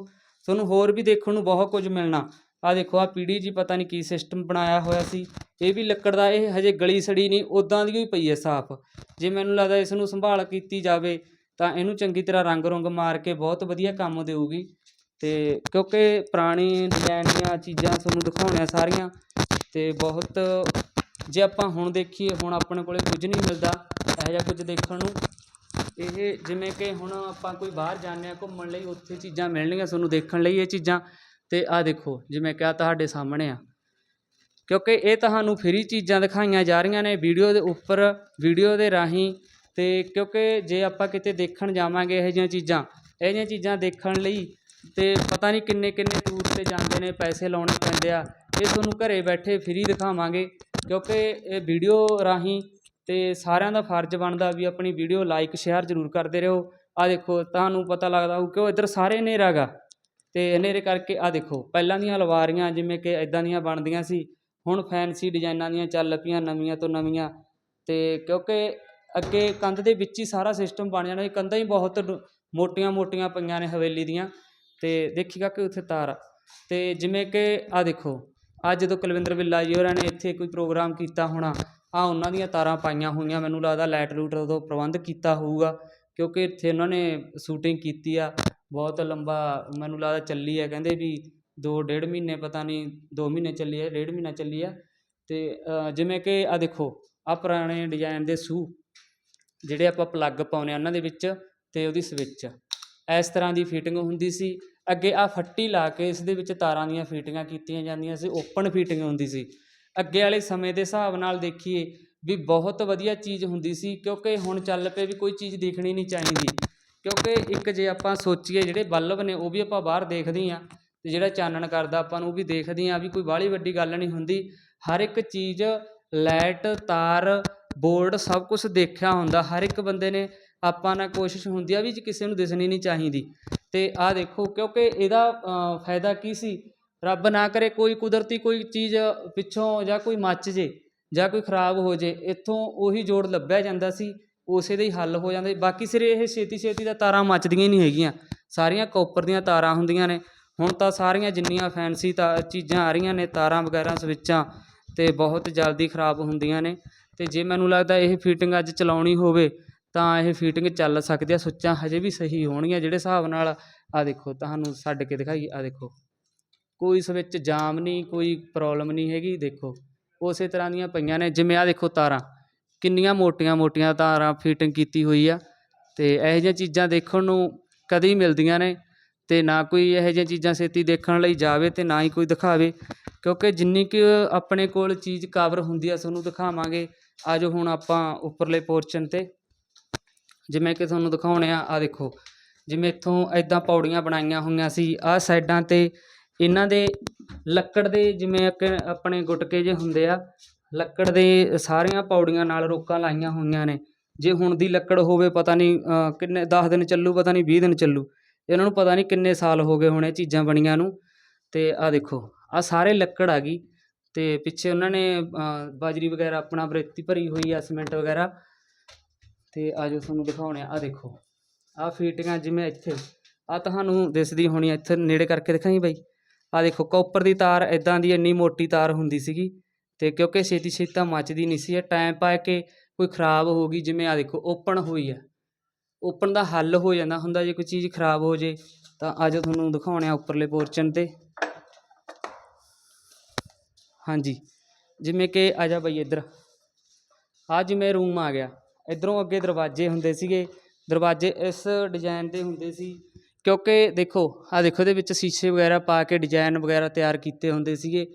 [SPEAKER 1] ਤੁਹਾਨੂੰ ਹੋਰ ਵੀ ਦੇਖਣ ਨੂੰ ਬਹੁਤ ਕੁਝ ਮਿਲਣਾ। ਆ ਦੇਖੋ ਆ ਪੀੜੀ ਜੀ ਪਤਾ ਨਹੀਂ ਕੀ ਸਿਸਟਮ ਬਣਾਇਆ ਹੋਇਆ ਸੀ। ਇਹ ਵੀ ਲੱਕੜ ਦਾ, ਇਹ ਹਜੇ ਗਲੀ ਸੜੀ ਨਹੀਂ ਉੱਦਾਂ ਦੀ ਹੀ ਪਈ ਹੈ ਸਾਫ਼। ਜੇ ਮੈਨੂੰ ਲੱਗਦਾ ਇਸ ਨੂੰ ਸੰਭਾਲ ਕੀਤੀ ਜਾਵੇ, ਤਾਂ ਇਹਨੂੰ ਚੰਗੀ ਤਰ੍ਹਾਂ ਰੰਗ ਰੁੰਗ ਮਾਰ ਕੇ ਬਹੁਤ ਵਧੀਆ ਕੰਮ ਦੇਊਗੀ। ਅਤੇ ਕਿਉਂਕਿ ਪੁਰਾਣੀ ਡਿਜ਼ਾਈਨ ਦੀਆਂ ਚੀਜ਼ਾਂ ਤੁਹਾਨੂੰ ਦਿਖਾਉਣੀਆਂ ਸਾਰੀਆਂ ਅਤੇ ਬਹੁਤ ਜੇ ਆਪਾਂ ਹੁਣ ਦੇਖੀਏ, ਹੁਣ ਆਪਣੇ ਕੋਲੇ ਕੁਝ ਨਹੀਂ ਮਿਲਦਾ, ਇਹੋ ਜਿਹਾ ਕੁਝ ਦੇਖਣ ਨੂੰ। ਇਹ ਜਿਵੇਂ ਕਿ ਹੁਣ ਆਪਾਂ ਕੋਈ ਬਾਹਰ ਜਾਂਦੇ ਹਾਂ ਘੁੰਮਣ ਲਈ, ਉੱਥੇ ਚੀਜ਼ਾਂ ਮਿਲਣਗੀਆਂ ਤੁਹਾਨੂੰ ਦੇਖਣ ਲਈ ਇਹ ਚੀਜ਼ਾਂ। ਅਤੇ ਆਹ ਦੇਖੋ ਜਿਵੇਂ ਕਿਹਾ ਤੁਹਾਡੇ ਸਾਹਮਣੇ ਆ, ਕਿਉਂਕਿ ਇਹ ਤੁਹਾਨੂੰ ਫਰੀ ਚੀਜ਼ਾਂ ਦਿਖਾਈਆਂ ਜਾ ਰਹੀਆਂ ਨੇ ਵੀਡੀਓ ਦੇ ਉੱਪਰ, ਵੀਡੀਓ ਦੇ ਰਾਹੀਂ ਅਤੇ ਕਿਉਂਕਿ ਜੇ ਆਪਾਂ ਕਿਤੇ ਦੇਖਣ ਜਾਵਾਂਗੇ ਇਹੋ ਜਿਹੀਆਂ ਚੀਜ਼ਾਂ, ਇਹੋ ਜਿਹੀਆਂ ਚੀਜ਼ਾਂ ਦੇਖਣ ਲਈ ਅਤੇ ਪਤਾ ਨਹੀਂ ਕਿੰਨੇ ਕਿੰਨੇ ਟੂਰ 'ਤੇ ਜਾਂਦੇ ਨੇ, ਪੈਸੇ ਲਾਉਣੇ ਪੈਂਦੇ ਆ, ਇਹ ਤੁਹਾਨੂੰ ਘਰੇ ਬੈਠੇ ਫਰੀ ਦਿਖਾਵਾਂਗੇ, ਕਿਉਂਕਿ ਇਹ ਵੀਡੀਓ ਰਾਹੀਂ ਅਤੇ ਸਾਰਿਆਂ ਦਾ ਫਰਜ਼ ਬਣਦਾ ਵੀ ਆਪਣੀ ਵੀਡੀਓ ਲਾਈਕ ਸ਼ੇਅਰ ਜ਼ਰੂਰ ਕਰਦੇ ਰਹੋ। ਆਹ ਦੇਖੋ, ਤੁਹਾਨੂੰ ਪਤਾ ਲੱਗਦਾ ਹੋਊ ਕਿ ਉਹ ਇੱਧਰ ਸਾਰੇ ਹਨੇਰਾ ਗਾ। ਅਤੇ ਹਨੇਰੇ ਕਰਕੇ ਆਹ ਦੇਖੋ, ਪਹਿਲਾਂ ਦੀਆਂ ਅਲਮਾਰੀਆਂ ਜਿਵੇਂ ਕਿ ਇੱਦਾਂ ਦੀਆਂ ਬਣਦੀਆਂ ਸੀ, ਹੁਣ ਫੈਂਸੀ ਡਿਜ਼ਾਈਨਾਂ ਦੀਆਂ ਚੱਲ ਪਈਆਂ ਨਵੀਆਂ ਤੋਂ ਨਵੀਆਂ ਅਤੇ ਕਿਉਂਕਿ ਅੱਗੇ ਕੰਧ ਦੇ ਵਿੱਚ ਹੀ ਸਾਰਾ ਸਿਸਟਮ ਬਣ ਜਾਣਾ ਇਹ ਕੰਧਾਂ ਹੀ ਬਹੁਤ ਮੋਟੀਆਂ ਮੋਟੀਆਂ ਪਈਆਂ ਨੇ ਹਵੇਲੀ ਦੀਆਂ ਅਤੇ ਦੇਖੀਗਾ ਕਿ ਉੱਥੇ ਤਾਰ ਅਤੇ ਜਿਵੇਂ ਕਿ ਆਹ ਦੇਖੋ ਅੱਜ ਜਦੋਂ ਕੁਲਵਿੰਦਰ ਬਿੱਲਾ ਜੀ ਹੋਰਾਂ ਨੇ ਇੱਥੇ ਕੋਈ ਪ੍ਰੋਗਰਾਮ ਕੀਤਾ ਹੋਣਾ, ਆਹ ਉਹਨਾਂ ਦੀਆਂ ਤਾਰਾਂ ਪਾਈਆਂ ਹੋਈਆਂ, ਮੈਨੂੰ ਲੱਗਦਾ ਲਾਈਟ ਲੂਟ ਉਦੋਂ ਪ੍ਰਬੰਧ ਕੀਤਾ ਹੋਊਗਾ ਕਿਉਂਕਿ ਇੱਥੇ ਉਹਨਾਂ ਨੇ ਸ਼ੂਟਿੰਗ ਕੀਤੀ ਆ। ਬਹੁਤ ਲੰਬਾ, ਮੈਨੂੰ ਲੱਗਦਾ ਚੱਲੀ ਹੈ ਕਹਿੰਦੇ ਵੀ ਦੋ ਡੇਢ ਮਹੀਨੇ, ਪਤਾ ਨਹੀਂ ਦੋ ਮਹੀਨੇ ਚੱਲੀ ਹੈ ਡੇਢ ਮਹੀਨਾ ਚੱਲੀ ਆ। ਅਤੇ ਜਿਵੇਂ ਕਿ ਆਹ ਦੇਖੋ, ਆਹ ਪੁਰਾਣੇ ਡਿਜ਼ਾਈਨ ਦੇ ਸੂ, ਜਿਹੜੇ ਆਪਾਂ ਪਲੱਗ ਪਾਉਂਦੇ ਆ, ਉਹਨਾਂ ਦੇ ਵਿੱਚ ਅਤੇ ਉਹਦੀ ਸਵਿੱਚ ਇਸ ਤਰ੍ਹਾਂ ਦੀ ਫਿਟਿੰਗ ਹੁੰਦੀ ਸੀ। ਅੱਗੇ ਆਹ ਫੱਟੀ ਲਾ ਕੇ ਇਸ ਦੇ ਵਿੱਚ ਤਾਰਾਂ ਦੀਆਂ ਫਿਟਿੰਗਾਂ ਕੀਤੀਆਂ ਜਾਂਦੀਆਂ ਸੀ ਓਪਨ ਫਿਟਿੰਗ ਹੁੰਦੀ ਸੀ। ਅੱਗੇ ਵਾਲੇ ਸਮੇਂ ਦੇ ਹਿਸਾਬ ਨਾਲ ਦੇਖੀਏ ਵੀ ਬਹੁਤ ਵਧੀਆ ਚੀਜ਼ ਹੁੰਦੀ ਸੀ, ਕਿਉਂਕਿ ਹੁਣ ਚੱਲ ਪਏ ਵੀ ਕੋਈ ਚੀਜ਼ ਦੇਖਣੀ ਨਹੀਂ ਚਾਹੀਦੀ। ਕਿਉਂਕਿ ਇੱਕ ਜੇ ਆਪਾਂ ਸੋਚੀਏ ਜਿਹੜੇ ਬਲਬ ਨੇ ਉਹ ਵੀ ਆਪਾਂ ਬਾਹਰ ਦੇਖਦੇ ਹਾਂ ਅਤੇ ਜਿਹੜਾ ਚਾਨਣ ਕਰਦਾ ਆਪਾਂ ਨੂੰ ਉਹ ਵੀ ਦੇਖਦੇ ਹਾਂ ਵੀ ਕੋਈ ਬਾਹਲੀ ਵੱਡੀ ਗੱਲ ਨਹੀਂ ਹੁੰਦੀ। ਹਰ ਇੱਕ ਚੀਜ਼, ਲਾਈਟ, ਤਾਰ, ਬੋਰਡ ਸਭ ਕੁਝ ਦੇਖਿਆ ਹੁੰਦਾ। ਹਰ ਇੱਕ ਬੰਦੇ ਨੇ ਆਪਾਂ ਨਾਲ ਕੋਸ਼ਿਸ਼ ਹੁੰਦੀ ਆ ਵੀ ਕਿਸੇ ਨੂੰ ਦਿਸਣੀ ਨਹੀਂ ਚਾਹੀਦੀ। ਅਤੇ ਆਹ ਦੇਖੋ ਕਿਉਂਕਿ ਇਹਦਾ ਫਾਇਦਾ ਕੀ ਸੀ? ਰੱਬ ਨਾ ਕਰੇ ਕੋਈ ਕੁਦਰਤੀ ਕੋਈ ਚੀਜ਼ ਪਿੱਛੋਂ ਜਾਂ ਕੋਈ ਮੱਚ ਜੇ ਜਾਂ ਕੋਈ ਖਰਾਬ ਹੋ ਜੇ, ਇੱਥੋਂ ਉਹੀ ਜੋੜ ਲੱਭਿਆ ਜਾਂਦਾ ਸੀ। ਉਸੇ ਦੇ ਹੀ ਹੱਲ ਹੋ ਜਾਂਦੇ। ਬਾਕੀ ਸਿਰੇ ਇਹ ਛੇਤੀ ਛੇਤੀ ਤਾਂ ਤਾਰਾਂ ਮੱਚਦੀਆਂ ਹੀ ਨਹੀਂ ਹੈਗੀਆਂ। ਸਾਰੀਆਂ ਕੋਪਰ ਦੀਆਂ ਤਾਰਾਂ ਹੁੰਦੀਆਂ ਨੇ। ਹੁਣ ਤਾਂ ਸਾਰੀਆਂ ਜਿੰਨੀਆਂ ਫੈਂਸੀ ਤਾ ਚੀਜ਼ਾਂ ਆ ਰਹੀਆਂ ਨੇ, ਤਾਰਾਂ ਵਗੈਰਾ, ਸਵਿੱਚਾਂ ਅਤੇ ਬਹੁਤ ਜਲਦੀ ਖਰਾਬ ਹੁੰਦੀਆਂ ਨੇ। ਅਤੇ ਜੇ ਮੈਨੂੰ ਲੱਗਦਾ ਇਹ ਫਿਟਿੰਗ ਅੱਜ ਚਲਾਉਣੀ ਹੋਵੇ, ਤਾਂ ਇਹ ਫਿਟਿੰਗ ਚੱਲ ਸਕਦੀ ਆ। ਸੁੱਚਾਂ ਹਜੇ ਵੀ ਸਹੀ ਹੋਣਗੀਆਂ ਜਿਹੜੇ ਹਿਸਾਬ ਨਾਲ ਆਹ ਦੇਖੋ, ਤੁਹਾਨੂੰ ਛੱਡ ਕੇ ਦਿਖਾਈ ਆਹ ਦੇਖੋ। ਕੋਈ ਸਵਿੱਚ ਜਾਮ ਨਹੀਂ, ਕੋਈ ਪ੍ਰੋਬਲਮ ਨਹੀਂ ਹੈਗੀ। ਦੇਖੋ, ਉਸੇ ਤਰ੍ਹਾਂ ਦੀਆਂ ਪਈਆਂ ਨੇ। ਜਿਵੇਂ ਆਹ ਦੇਖੋ ਤਾਰਾਂ। ਕਿੰਨੀਆਂ ਮੋਟੀਆਂ ਮੋਟੀਆਂ ਤਾਰਾਂ ਫਿਟਿੰਗ ਕੀਤੀ ਹੋਈ ਆ ਅਤੇ ਇਹੋ ਜਿਹੀਆਂ ਚੀਜ਼ਾਂ ਦੇਖਣ ਨੂੰ ਕਦੇ ਹੀ ਮਿਲਦੀਆਂ ਨੇ ਅਤੇ ਨਾ ਕੋਈ ਇਹੋ ਜਿਹੀਆਂ ਚੀਜ਼ਾਂ ਛੇਤੀ ਦੇਖਣ ਲਈ ਜਾਵੇ ਅਤੇ ਨਾ ਹੀ ਕੋਈ ਦਿਖਾਵੇ, ਕਿਉਂਕਿ ਜਿੰਨੀ ਕੁ ਆਪਣੇ ਕੋਲ ਚੀਜ਼ ਕਵਰ ਹੁੰਦੀ ਆ ਤੁਹਾਨੂੰ ਦਿਖਾਵਾਂਗੇ। ਆ ਜਾਓ ਹੁਣ ਆਪਾਂ ਉੱਪਰਲੇ ਪੋਰਸ਼ਨ 'ਤੇ, ਜਿਵੇਂ ਕਿ ਤੁਹਾਨੂੰ ਦਿਖਾਉਣੇ ਆ ਆ ਦੇਖੋ, ਜਿਵੇਂ ਇੱਥੋਂ ਐਦਾਂ ਪੌੜੀਆਂ ਬਣਾਈਆਂ ਹੋਈਆਂ ਸੀ, ਆਹ ਸਾਈਡਾਂ ਤੇ ਇਹਨਾਂ ਦੇ ਲੱਕੜ ਦੇ ਜਿਵੇਂ ਇੱਕ ਆਪਣੇ ਗੁਟਕੇ ਜੇ ਹੁੰਦੇ ਆ ਲੱਕੜ ਦੇ ਸਾਰੀਆਂ ਪੌੜੀਆਂ ਨਾਲ ਰੋਕਾਂ ਲਾਈਆਂ ਹੋਈਆਂ ਨੇ। ਜੇ ਹੁਣ ਦੀ ਲੱਕੜ ਹੋਵੇ, ਪਤਾ ਨਹੀਂ ਕਿੰਨੇ 10 ਦਿਨ ਚੱਲੂ, ਪਤਾ ਨਹੀਂ 20 ਦਿਨ ਚੱਲੂ। ਇਹਨਾਂ ਨੂੰ ਪਤਾ ਨਹੀਂ ਕਿੰਨੇ ਸਾਲ ਹੋ ਗਏ ਹੋਣੇ ਚੀਜ਼ਾਂ ਬਣੀਆਂ ਨੂੰ। ਤੇ ਆ ਦੇਖੋ ਆ ਸਾਰੇ ਲੱਕੜ ਆ ਗਈ। ਤੇ ਪਿੱਛੇ ਉਹਨਾਂ ਨੇ ਬਾਜਰੀ ਵਗੈਰਾ ਆਪਣਾ ਬਰੇਤੀ ਭਰੀ ਹੋਈ ਆ, ਸੀਮੈਂਟ ਵਗੈਰਾ। ਤੇ ਆਜੋ ਤੁਹਾਨੂੰ ਦਿਖਾਉਣੇ ਆ, ਆਹ ਦੇਖੋ। ਆ ਫੀਟਿੰਗਾਂ ਜਿਵੇਂ ਇੱਥੇ। ਆ ਤੁਹਾਨੂੰ ਦਿਸਦੀ ਹੋਣੀ ਇੱਥੇ ਨੇੜੇ ਕਰਕੇ ਦਿਖਾਈ ਬਾਈ। ਆ ਦੇਖੋ, ਕੋਪਰ ਦੀ ਤਾਰ ਇਦਾਂ ਦੀ ਇੰਨੀ ਮੋਟੀ ਤਾਰ ਹੁੰਦੀ ਸੀਗੀ। ਤੇ ਕਿਉਂਕਿ ਛੇਤੀ ਛੇਤੀ ਤਾਂ ਮੱਚਦੀ ਨਹੀਂ ਸੀ, ਇਹ ਟਾਈਮ ਪਾ ਕੇ ਕੋਈ ਖਰਾਬ ਹੋ ਗਈ, ਜਿਵੇਂ ਆ ਦੇਖੋ ਓਪਨ ਹੋਈ ਆ। ਓਪਨ ਦਾ ਹੱਲ ਹੋ ਜਾਂਦਾ ਹੁੰਦਾ, ਜੇ ਕੋਈ ਚੀਜ਼ ਖਰਾਬ ਹੋ ਜੇ, ਤਾਂ ਅੱਜ ਤੁਹਾਨੂੰ ਦਿਖਾਉਣੇ ਆ ਉੱਪਰਲੇ ਪੋਰਚਨ ਤੇ। ਹਾਂਜੀ, ਜਿਵੇਂ ਕਿ ਆ ਜਾ ਬਈ ਇੱਧਰ। ਆ ਜਿਵੇਂ ਰੂਮ ਆ ਗਿਆ। ਇਧਰੋਂ ਅੱਗੇ ਦਰਵਾਜ਼ੇ ਹੁੰਦੇ ਸੀਗੇ। ਦਰਵਾਜ਼ੇ ਇਸ ਡਿਜ਼ਾਈਨ ਦੇ ਹੁੰਦੇ ਸੀ। ਕਿਉਂਕਿ ਦੇਖੋ ਆ ਦੇਖੋ, ਇਹਦੇ ਵਿੱਚ ਸ਼ੀਸ਼ੇ ਵਗੈਰਾ ਪਾ ਕੇ ਡਿਜ਼ਾਈਨ ਵਗੈਰਾ ਤਿਆਰ ਕੀਤੇ ਹੁੰਦੇ ਸੀਗੇ।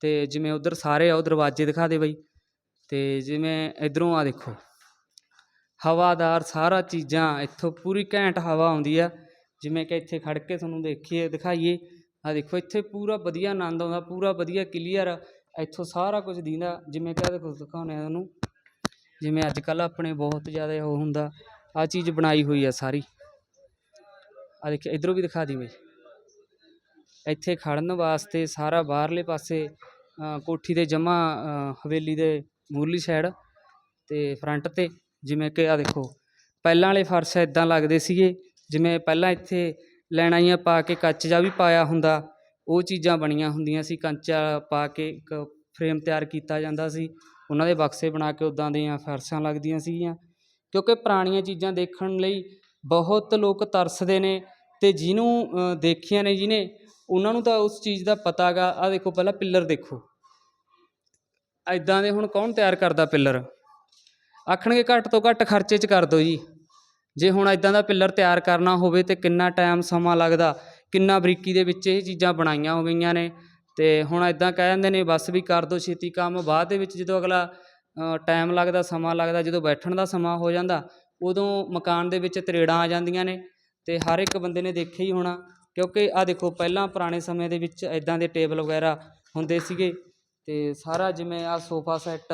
[SPEAKER 1] ਅਤੇ ਜਿਵੇਂ ਉੱਧਰ ਸਾਰੇ ਆ, ਉਹ ਦਰਵਾਜ਼ੇ ਦਿਖਾ ਦੇ ਬਈ। ਅਤੇ ਜਿਵੇਂ ਇੱਧਰੋਂ ਆਹ ਦੇਖੋ, ਹਵਾਦਾਰ ਸਾਰਾ ਚੀਜ਼ਾਂ, ਇੱਥੋਂ ਪੂਰੀ ਘੈਂਟ ਹਵਾ ਆਉਂਦੀ ਆ। ਜਿਵੇਂ ਕਿ ਇੱਥੇ ਖੜ੍ਹ ਕੇ ਤੁਹਾਨੂੰ ਦੇਖੀਏ, ਦਿਖਾਈਏ। ਆਹ ਦੇਖੋ, ਇੱਥੇ ਪੂਰਾ ਵਧੀਆ ਆਨੰਦ ਆਉਂਦਾ, ਪੂਰਾ ਵਧੀਆ ਕਲੀਅਰ ਇੱਥੋਂ ਸਾਰਾ ਕੁਝ ਦਿੰਦਾ। ਜਿਵੇਂ ਕਿ ਆ ਦੇਖੋ, ਦਿਖਾਉਂਦੇ ਆ ਤੁਹਾਨੂੰ। ਜਿਵੇਂ ਅੱਜ ਕੱਲ੍ਹ ਆਪਣੇ ਬਹੁਤ ਜ਼ਿਆਦਾ ਉਹ ਹੁੰਦਾ, ਆਹ ਚੀਜ਼ ਬਣਾਈ ਹੋਈ ਆ ਸਾਰੀ। ਆ ਦੇਖਿਓ ਇਧਰੋਂ ਵੀ ਦਿਖਾ ਦੀ ਬਈ। ਇੱਥੇ ਖੜਨ ਵਾਸਤੇ ਸਾਰਾ ਬਾਹਰਲੇ ਪਾਸੇ ਕੋਠੀ ਦੇ ਜਮ੍ਹਾਂ ਹਵੇਲੀ ਦੇ ਮੂਰਲੀ ਸਾਈਡ ਅਤੇ ਫਰੰਟ ਤੇ, ਜਿਵੇਂ ਕਿ ਆਹ ਦੇਖੋ। ਪਹਿਲਾਂ ਵਾਲੇ ਫਰਸ਼ ਇੱਦਾਂ ਲੱਗਦੇ ਸੀਗੇ, ਜਿਵੇਂ ਪਹਿਲਾਂ ਇੱਥੇ ਲੈਣਾਈਆਂ ਪਾ ਕੇ ਕੱਚ ਜਿਹਾ ਵੀ ਪਾਇਆ ਹੁੰਦਾ, ਉਹ ਚੀਜ਼ਾਂ ਬਣੀਆਂ ਹੁੰਦੀਆਂ ਸੀ। ਕੰਚ ਪਾ ਕੇ ਇੱਕ ਫਰੇਮ ਤਿਆਰ ਕੀਤਾ ਜਾਂਦਾ ਸੀ। ਉਹਨਾਂ ਦੇ ਬਕਸੇ ਬਣਾ ਕੇ ਉਦਾਂ ਦੀਆਂ ਫਰਸ਼ਾਂ ਲੱਗਦੀਆਂ ਸੀਗੀਆਂ। ਕਿਉਂਕਿ ਪੁਰਾਣੀਆਂ ਚੀਜ਼ਾਂ ਦੇਖਣ ਲਈ ਬਹੁਤ ਲੋਕ ਤਰਸਦੇ ਨੇ ਤੇ ਜਿਹਨੂੰ ਦੇਖੀਆਂ ਨੇ ਜਿਹਨੇ, ਉਹਨਾਂ ਨੂੰ ਤਾਂ ਉਸ ਚੀਜ਼ ਦਾ ਪਤਾ ਗਾ ਆ ਦੇਖੋ, ਪਹਿਲਾਂ ਪਿੱਲਰ ਦੇਖੋ। ਐਦਾਂ ਦੇ ਹੁਣ ਕੌਣ ਤਿਆਰ ਕਰਦਾ ਪਿੱਲਰ? ਆਖਣਗੇ ਘੱਟ ਤੋਂ ਘੱਟ ਖਰਚੇ 'ਚ ਕਰ ਦਿਓ ਜੀ। ਜੇ ਹੁਣ ਐਦਾਂ ਦਾ ਪਿੱਲਰ ਤਿਆਰ ਕਰਨਾ ਹੋਵੇ ਤੇ ਕਿੰਨਾ ਟਾਈਮ ਸਮਾਂ ਲੱਗਦਾ, ਕਿੰਨਾ ਬਰੀਕੀ ਦੇ ਵਿੱਚ ਇਹ ਚੀਜ਼ਾਂ ਬਣਾਈਆਂ ਹੋ ਗਈਆਂ ਨੇ, ਤੇ ਹੁਣ ਐਦਾਂ ਕਹਿ ਜਾਂਦੇ ਨੇ, ਬਸ ਵੀ ਕਰ ਦਿਓ ਛੇਤੀ ਕੰਮ। ਬਾਅਦ ਦੇ ਵਿੱਚ ਜਦੋਂ ਅਗਲਾ ਟਾਈਮ ਲੱਗਦਾ, ਸਮਾਂ ਲੱਗਦਾ, ਜਦੋਂ ਬੈਠਣ ਦਾ ਸਮਾਂ ਹੋ ਜਾਂਦਾ, ਉਦੋਂ ਮਕਾਨ ਦੇ ਵਿੱਚ ਤਰੇੜਾਂ ਆ ਜਾਂਦੀਆਂ ਨੇ, ਤੇ ਹਰ ਇੱਕ ਬੰਦੇ ਨੇ ਦੇਖਿਆ ਹੀ ਹੋਣਾ, ਕਿਉਂਕਿ ਆ ਦੇਖੋ, ਪਹਿਲਾਂ ਪੁਰਾਣੇ ਸਮੇਂ ਦੇ ਵਿੱਚ ਐਦਾਂ ਦੇ ਟੇਬਲ ਵਗੈਰਾ ਹੁੰਦੇ ਸੀਗੇ ਅਤੇ ਸਾਰਾ ਜਿਵੇਂ ਆਹ ਸੋਫਾ ਸੈੱਟ